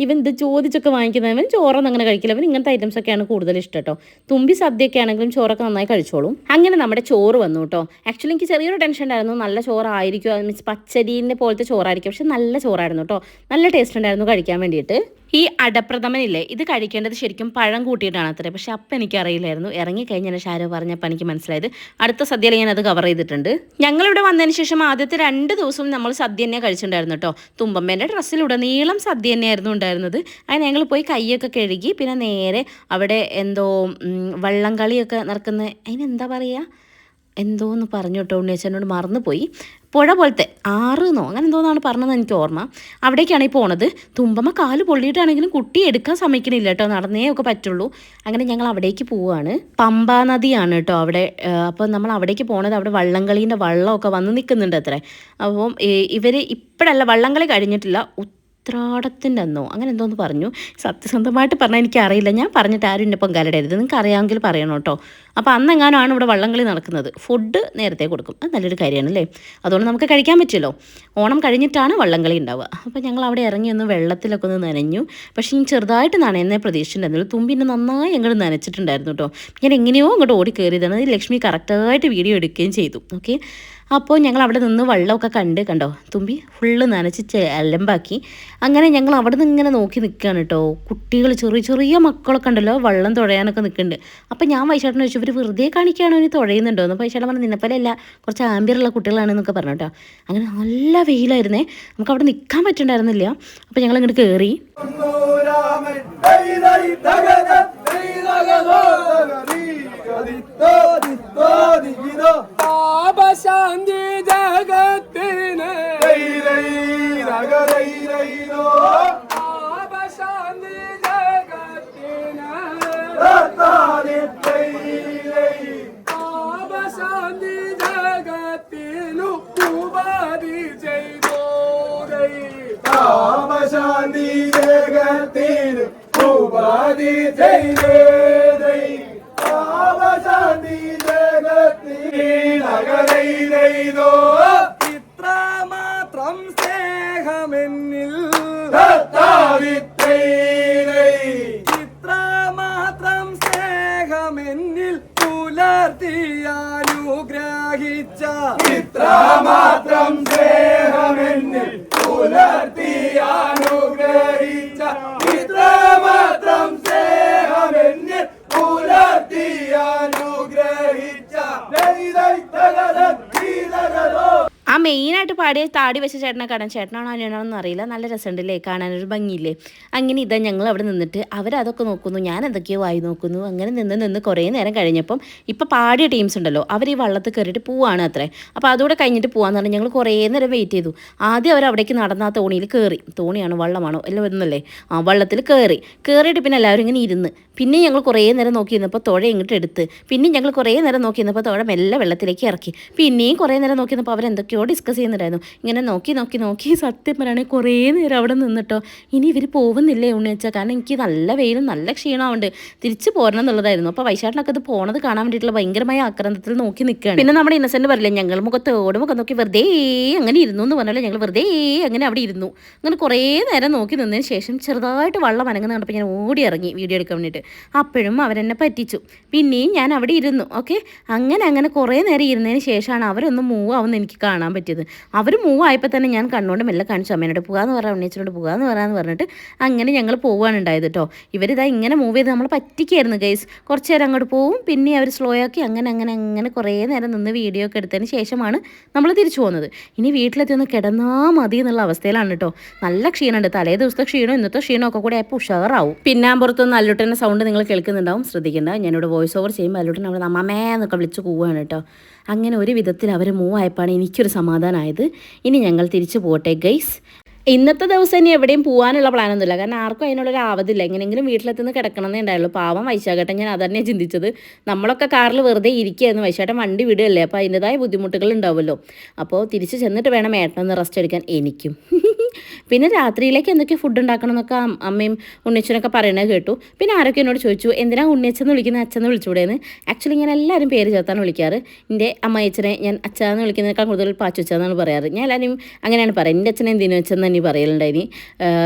ഇവൻ ഇത് ചോദിച്ചൊക്കെ വാങ്ങിക്കുന്നത്. ഇവൻ ചോറൊന്നും അങ്ങനെ കഴിക്കില്ല. അവൻ ഇങ്ങനത്തെ ഐറ്റംസ് ഒക്കെയാണ് കൂടുതൽ ഇഷ്ടം കേട്ടോ തുമ്പി സദ്യയൊക്കെ ആണെങ്കിലും ചോറൊക്കെ നന്നായി കഴിച്ചോളും. അങ്ങനെ നമ്മുടെ ചോറ് വന്നു കേട്ടോ ആക്ച്വലി എനിക്ക് ചെറിയൊരു ടെൻഷൻ ഉണ്ടായിരുന്നു. നല്ല ചോറായിരിക്കും. മീൻസ് പച്ചരീനെ പോലത്തെ ചോറായിരിക്കും. പക്ഷെ നല്ല ചോറായിരുന്നു കേട്ടോ നല്ല ടേസ്റ്റ് ഉണ്ടായിരുന്നു. കഴിക്കാൻ വേണ്ടിയിട്ട്. ഈ അടപ്രഥമനില്ലേ ഇത് കഴിക്കേണ്ടത് ശരിക്കും പഴം കൂട്ടിയിട്ടാണ് അത്രേ. പക്ഷെ അപ്പം എനിക്കറിയില്ലായിരുന്നു. ഇറങ്ങിക്കഴിഞ്ഞാൽ ഷാരോ പറഞ്ഞപ്പോൾ എനിക്ക് മനസ്സിലായത് അടുത്ത സദ്യയിൽ ഞാൻ അത് കവർ ചെയ്തിട്ടുണ്ട്. ഞങ്ങളിവിടെ വന്നതിന് ശേഷം ആദ്യത്തെ രണ്ട് ദിവസവും നമ്മൾ സദ്യ തന്നെ കഴിച്ചിട്ടുണ്ടായിരുന്നു കേട്ടോ. തുമ്പമ്മേന്റെ ഡ്രസ്സിലുടനീളം സദ്യ തന്നെയായിരുന്നു ഉണ്ടായിരുന്നത്. അങ്ങനെ ഞങ്ങൾ പോയി കൈയൊക്കെ കഴുകി പിന്നെ നേരെ അവിടെ എന്തോ വള്ളം കളിയൊക്കെ നടക്കുന്ന അതിനെന്താ പറയുക? എന്തോന്ന് പറഞ്ഞു കേട്ടോ ഉണ്ണിയച്ഛനോട് മറന്നുപോയി. പുഴ പോലത്തെ ആറെന്നോ അങ്ങനെ എന്തോന്നാണ് പറഞ്ഞത് എനിക്ക് ഓർമ്മ. അവിടേക്കാണ് ഈ പോണത്. തുമ്പമ്മ കാൽ പൊള്ളിയിട്ടാണെങ്കിലും കുട്ടി എടുക്കാൻ സമ്മതിക്കണില്ല കേട്ടോ നടന്നേ ഒക്കെ പറ്റുള്ളൂ. അങ്ങനെ ഞങ്ങൾ അവിടേക്ക് പോവുകയാണ് പമ്പാ നദിയാണ് കേട്ടോ അവിടെ അപ്പോൾ നമ്മൾ അവിടേക്ക് പോണത് അവിടെ വള്ളംകളീന്റെ വള്ളമൊക്കെ വന്ന് നിൽക്കുന്നുണ്ട് അത്രേ. അപ്പം ഇവർ ഇപ്പോഴല്ല വള്ളംകളി കഴിഞ്ഞിട്ടില്ല ഉത്രാടത്തിന്റെ അന്നോ അങ്ങനെ എന്തോന്ന് പറഞ്ഞു. സത്യസന്ധമായിട്ട് പറഞ്ഞാൽ എനിക്കറിയില്ല. ഞാൻ പറഞ്ഞിട്ട് ആരും എന്റെ പങ്കാളിടരുത് നിങ്ങൾക്ക് അറിയാമെങ്കിൽ പറയണം കേട്ടോ. അപ്പോൾ അന്നെങ്ങാനാണ് ഇവിടെ വള്ളംകളി നടക്കുന്നത്? ഫുഡ് നേരത്തെ കൊടുക്കും. അത് നല്ലൊരു കാര്യമാണ് അല്ലേ അതുകൊണ്ട് നമുക്ക് കഴിക്കാൻ പറ്റുമല്ലോ ഓണം കഴിഞ്ഞിട്ടാണ് വള്ളംകളി ഉണ്ടാവുക. അപ്പോൾ ഞങ്ങൾ അവിടെ ഇറങ്ങി ഒന്ന് വെള്ളത്തിലൊക്കെ ഒന്ന് നനഞ്ഞു. പക്ഷേ ഇനി ചെറുതായിട്ട് നനയുന്നേ പ്രതീക്ഷിച്ചിട്ടുണ്ടായിരുന്നുള്ളൂ. തുമ്പിനെ നന്നായി അങ്ങോട്ട് നനച്ചിട്ടുണ്ടായിരുന്നു കേട്ടോ. ഞാൻ എങ്ങനെയോ അങ്ങോട്ട് ഓടി കയറിയതാണ് ലക്ഷ്മി കറക്റ്റായിട്ട് വീഡിയോ എടുക്കുകയും ചെയ്തു. ഓക്കെ അപ്പോൾ ഞങ്ങൾ അവിടെ നിന്ന് വെള്ളമൊക്കെ കണ്ട് കണ്ടോ? തുമ്പി ഫുള്ള് നനച്ച് അലമ്പാക്കി. അങ്ങനെ ഞങ്ങൾ അവിടെ നിന്ന് ഇങ്ങനെ നോക്കി നിൽക്കുകയാണ് കേട്ടോ കുട്ടികൾ ചെറിയ ചെറിയ മക്കളൊക്കെ ഉണ്ടല്ലോ വെള്ളം തുഴയാനൊക്കെ നിൽക്കുന്നുണ്ട് അപ്പോൾ ഞാൻ വൈശാട്ടിനെ ചോദിച്ചു ഇവർ വെറുതെ കാണിക്കുകയാണോ ഇനി തുഴയുന്നുണ്ടോ? എന്ന് വൈശാട്ടൻ പറഞ്ഞു നിന്നെപ്പോലെയല്ല കുറച്ച് ആംബിയറുള്ള കുട്ടികളാണെന്നൊക്കെ പറഞ്ഞു കേട്ടോ അങ്ങനെ നല്ല വെയിലായിരുന്നേ. നമുക്ക് അവിടെ നിൽക്കാൻ പറ്റുന്നുണ്ടായിരുന്നില്ല അപ്പോൾ ഞങ്ങൾ ഇങ്ങോട്ട് കയറി ആപശാന്തി ജഗത്തിന് ആപശാന്തി ജഗത്തിന് ആപശാന്തി ജഗത്തിനു ഉപാധി ചെയ്തോ ദൈ താമശാന്തി ജഗത്തിൽ ഉപാധി ചെയ്തേ ദൈ ഇത്ര മാത്രം സ്നേഹമെന്നിൽ ഇത്ര മാത്രം സ്നേഹമെന്നിൽ പുലർത്തിയാനുഗ്രഹിച്ച ഇത്രമാത്രം സ്നേഹമെന്നിൽ പുലർത്തിയാനുഗ്രഹിച്ച ഇത്ര മാത്രം സ്നേഹമെന്നിൽ പുലർത്തിയാനുഗ്രഹിച്ച ദൈ ദീ ആ മെയിനായിട്ട് പാടിയ താടി വെച്ച ചേട്ടനെ കാണാൻ ചേട്ടനാണോ അനിയനാണോ എന്ന് അറിയില്ല. നല്ല രസമുണ്ടല്ലേ കാണാനൊരു ഭംഗിയില്ലേ? അങ്ങനെ ഇതാ ഞങ്ങൾ അവിടെ നിന്നിട്ട് അവരതൊക്കെ നോക്കുന്നു ഞാൻ എന്തൊക്കെയോ വായി നോക്കുന്നു അങ്ങനെ നിന്ന് നിന്ന് കുറേ നേരം കഴിഞ്ഞപ്പം ഇപ്പോൾ പാടിയ ടീംസ് ഉണ്ടല്ലോ അവർ ഈ വള്ളത്തിൽ കയറിയിട്ട് പോവാണ് അത്രേ. അപ്പോൾ അതുകൂടെ കഴിഞ്ഞിട്ട് പോകാന്ന് പറഞ്ഞാൽ ഞങ്ങൾ കുറേ നേരം വെയിറ്റ് ചെയ്തു. ആദ്യം അവർ അവിടേക്ക് നടന്ന ആ തോണിയിൽ കയറി. തോണിയാണോ വള്ളമാണോ എല്ലാം ഒന്നല്ലേ? ആ വള്ളത്തിൽ കയറി. കയറിയിട്ട് പിന്നെ എല്ലാവരും ഇങ്ങനെ ഇരുന്ന്. പിന്നെ ഞങ്ങൾ കുറേ നേരം നോക്കി നിന്നപ്പോൾ തുഴ ഇങ്ങോട്ട് എടുത്ത്. പിന്നെ ഞങ്ങൾ കുറേ നേരം നോക്കി നിന്നപ്പോൾ തുഴ മെല്ലെ വെള്ളത്തിലേക്ക് ഇറക്കി. പിന്നെയും കുറേ നേരം നോക്കി നിന്നപ്പോൾ അവരെന്തൊക്കെയോ ഡിസ്കസ് ചെയ്യുന്നുണ്ടായിരുന്നു. ഇങ്ങനെ നോക്കി നോക്കി നോക്കി സത്യം പറയുകയാണെങ്കിൽ കുറേ നേരം അവിടെ നിന്നിട്ടോ. ഇനി ഇവർ പോകുന്നില്ലേ വെച്ചാൽ കാരണം എനിക്ക് നല്ല വെയിലും നല്ല ക്ഷീണമുണ്ട് തിരിച്ചു പോരണം എന്നുള്ളതായിരുന്നു. അപ്പോൾ വൈശാട്ടിനൊക്കെ ഇത് പോണത് കാണാൻ വേണ്ടിയിട്ടുള്ള ഭയങ്കരമായ ആക്രാന്തത്തിൽ നോക്കി നിൽക്കുകയാണ് പിന്നെ നമ്മുടെ ഇന്നസെന്റ് പറയില്ല ഞങ്ങൾ മുഖത്തോട് മുഖം നോക്കി വെറുതെ അങ്ങനെ ഇരുന്നു എന്ന് പറഞ്ഞാൽ ഞങ്ങൾ വെറുതെ അങ്ങനെ അവിടെ ഇരുന്നു അങ്ങനെ കുറേ നേരം നോക്കി നിന്നതിന് ശേഷം ചെറുതായിട്ട് വള്ളം അനങ്ങുന്ന കണ്ടപ്പോൾ ഞാൻ ഓടി ഇറങ്ങി വീഡിയോ എടുക്കാൻ വേണ്ടിയിട്ട്. അപ്പോഴും അവരെന്നെ പറ്റിച്ചു. പിന്നെയും ഞാൻ അവിടെ ഇരുന്നു. ഓക്കെ? അങ്ങനെ അങ്ങനെ കുറേ നേരം ഇരുന്നതിന് ശേഷമാണ് അവരൊന്ന് മൂവ് ആവുന്ന എനിക്ക് കാണാൻ പറ്റിയത്. അവർ മൂവ് ആയപ്പോൾ തന്നെ ഞാൻ കണ്ണുകൊണ്ട് മെല്ലെ കാണിച്ചു അമ്മേനോട് പോകാന്ന് പറയാം ഉണ്ണിയച്ചനോട് പോകാന്ന് പറയാന്ന് പറഞ്ഞിട്ട് അങ്ങനെ ഞങ്ങൾ പോവുകയാണ് ഉണ്ടായത് കേട്ടോ ഇവരിതാ ഇങ്ങനെ മൂവ് ചെയ്ത് നമ്മൾ പറ്റിക്കായിരുന്നു ഗൈസ് കുറച്ച് നേരം അങ്ങോട്ട് പോവും പിന്നെ അവർ സ്ലോ ആക്കി അങ്ങനെ അങ്ങനെ അങ്ങനെ കുറേ നേരം നിന്ന് വീഡിയോ ഒക്കെ എടുത്തതിന് ശേഷമാണ് നമ്മൾ തിരിച്ചു പോകുന്നത് ഇനി വീട്ടിലെത്തി ഒന്ന് കിടന്നാൽ മതി എന്നുള്ള അവസ്ഥയിലാണ് കേട്ടോ നല്ല ക്ഷീണമുണ്ട്. തലേ ദിവസത്തെ ക്ഷീണം ഇന്നത്തെ ക്ഷീണം ഒക്കെ കൂടെ ആയപ്പോൾ ഉഷാറാവും. പിന്നാമ്പുറത്തുനിന്ന് അല്ലുട്ടന്റെ സൗണ്ട് നിങ്ങൾ കേൾക്കുന്നുണ്ടാവും. ശ്രദ്ധിക്കേണ്ട ഞാനിവിടെ വോയിസ് ഓവർ ചെയ്യുമ്പോൾ അല്ലുട്ടൻ അവിടെ അമ്മമ്മേ എന്നൊക്കെ വിളിച്ച് പോവുകയാണ് കേട്ടോ അങ്ങനെ ഒരു വിധത്തിൽ അവർ മൂവ് ആയപ്പോഴാണ് എനിക്കൊരു സമാധാനമായത് ഇനി ഞങ്ങൾ തിരിച്ചു പോട്ടെ ഗൈസ് ഇന്നത്തെ ദിവസം ഇനി എവിടെയും പോകാനുള്ള പ്ലാനൊന്നുമില്ല കാരണം ആർക്കും അതിനുള്ളൊരു ആവതില്ല. എങ്ങനെയെങ്കിലും വീട്ടിലെത്തുന്ന കിടക്കണമെന്നേ ഉണ്ടായുള്ളൂ. പാവം വൈശാഖട്ടൻ ഞാൻ അതന്നെ ചിന്തിച്ചത്. നമ്മളൊക്കെ കാറിൽ വെറുതെ ഇരിക്കുകയായിരുന്നു. വൈശാഖട്ടൻ വണ്ടി വിടുകയല്ലേ? അപ്പോൾ അതിന്റെതായ ബുദ്ധിമുട്ടുകൾ ഉണ്ടാവുമല്ലോ. അപ്പോൾ തിരിച്ച് ചെന്നിട്ട് വേണം ഏട്ടനൊന്ന് റെസ്റ്റ് എടുക്കാൻ. എനിക്കും. [LAUGHS] പിന്നെ രാത്രിയിലേക്ക് എന്തൊക്കെ ഫുഡ് ഉണ്ടാക്കണം എന്നൊക്കെ അമ്മയും ഉണ്ണിയച്ചനൊക്കെ പറയണത് കേട്ടു. പിന്നെ ആരൊക്കെ എന്നോട് ചോദിച്ചു? എന്തിനാ ഉണ്ണിയച്ചെന്ന് വിളിക്കുന്നത്? അച്ഛന്ന് വിളിച്ചുകൂടെയെന്ന്. ആക്ച്വലി ഞാൻ എല്ലാവരും പേര് ചേർത്താണ് വിളിക്കാറ്. എന്റെ അമ്മയച്ചനെ ഞാൻ അച്ഛനെന്ന് വിളിക്കുന്നതിനേക്കാൾ കൂടുതൽ പാച്ചുവെച്ചാന്നാണ് പറയാറ്. ഞാൻ എല്ലാവരും അങ്ങനെയാണ് പറയുക എന്റെ അച്ഛനെ എന്തിനു വെച്ചെന്ന് തന്നെ പറയലുണ്ടായിനി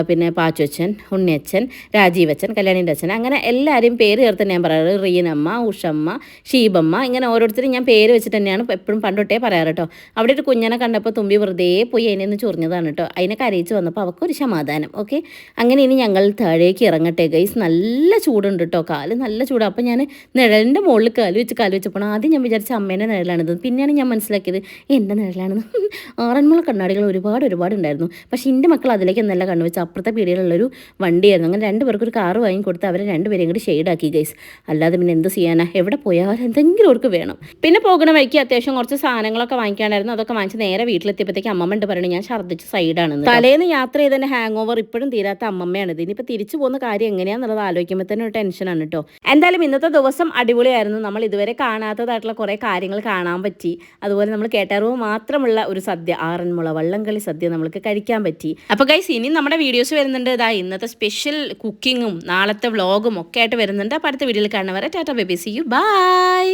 പിന്നെ പാച്ചുവച്ചൻ ഉണ്ണിയച്ഛൻ രാജീവച്ചൻ കല്യാണിന്റെ അച്ഛൻ അങ്ങനെ എല്ലാവരും പേര് ചേർത്ത് ഞാൻ പറയാറ്. റീനമ്മ ഉഷമ്മ ഷീബമ്മ ഇങ്ങനെ ഓരോരുത്തരും ഞാൻ പേര് വെച്ചിട്ട് തന്നെയാണ് എപ്പോഴും പണ്ടൊട്ടേ പറയാറ് കേട്ടോ അവിടെ ഒരു കുഞ്ഞനെ കണ്ടപ്പോൾ തുമ്പി വെറുതെ പോയി അതിനെ ഒന്ന് ചൊറിഞ്ഞതാണ് കേട്ടോ അതിനെ കരയിച്ച് വന്നപ്പോൾ അവൾക്കൊരു സമാധാനം ഓക്കെ? അങ്ങനെ ഇനി ഞങ്ങൾ താഴേക്ക് ഇറങ്ങട്ടെ ഗൈസ്. നല്ല ചൂടുണ്ട് കേട്ടോ കാൽ നല്ല ചൂട്. അപ്പോൾ ഞാൻ നിഴലിന്റെ മുകളിൽ കാൽ വെച്ച് കാൽ വെച്ചപ്പോൾ ആദ്യം ഞാൻ വിചാരിച്ച അമ്മേന്റെ നിഴലാണിത്. പിന്നെയാണ് ഞാൻ മനസ്സിലാക്കിയത് എന്റെ നിഴലാണെന്ന്. [LAUGHS] ആറന്മുള കണ്ണാടികൾ ഒരുപാട് ഒരുപാട് ഉണ്ടായിരുന്നു. പക്ഷേ എന്റെ മക്കൾ അതിലേക്ക് ഒന്നല്ല കണ്ണു വെച്ച് അപ്പുറത്തെ പീടികയിലുള്ളൊരു വണ്ടിയായിരുന്നു. അങ്ങനെ രണ്ട് പേർക്ക് ഒരു കാറ് വാങ്ങി കൊടുത്ത് അവരെ രണ്ടുപേരെയും കൂടി ഷെയ്ഡാക്കി ഗൈസ് അല്ലാതെ പിന്നെ എന്ത് ചെയ്യാനാ? എവിടെ പോയാൽ എന്തെങ്കിലും അവർക്ക് വേണം. പിന്നെ പോകുന്ന വഴിക്ക് അത്യാവശ്യം കുറച്ച് സാധനങ്ങളൊക്കെ വാങ്ങിക്കാനായിരുന്നു. അതൊക്കെ വാങ്ങിച്ച് നേരെ വീട്ടിലെത്തിയപ്പോഴത്തേക്ക് അമ്മമ്മ ഉണ്ട് ഞാൻ ഛർദ്ദിച്ച് സൈഡാണ് തലേന്ന് യാത്ര തന്നെ ഹാങ് ഓവർ ഇപ്പോഴും തീരാത്ത അമ്മമ്മയാണ്. ഇത് ഇനിയിപ്പോൾ തിരിച്ചു പോകുന്ന കാര്യം എങ്ങനെയാണെന്നുള്ളത് ആലോചിക്കുമ്പോൾ തന്നെ ഒരു ടെൻഷനാണ് കേട്ടോ എന്തായാലും ഇന്നത്തെ ദിവസം അടിപൊളിയായിരുന്നു. നമ്മൾ ഇതുവരെ കാണാത്തതായിട്ടുള്ള കുറേ കാര്യങ്ങൾ കാണാൻ പറ്റി. അതുപോലെ നമ്മൾ കേട്ടറിവ് മാത്രമുള്ള ഒരു സദ്യ ആറന്മുള വള്ളംകളി സദ്യ നമ്മൾക്ക് കഴിക്കാൻ പറ്റി. അപ്പോൾ ഗൈസ് ഇനി നമ്മുടെ വീഡിയോസ് വരുന്നുണ്ട്. ഇതാ ഇന്നത്തെ സ്പെഷ്യൽ കുക്കിങ്ങും നാളത്തെ വ്ളോഗും ഒക്കെ ആയിട്ട് വരുന്നുണ്ട്. അപ്പോൾ അടുത്ത വീഡിയോയിൽ കാണുന്നവരെ tata baby see you bye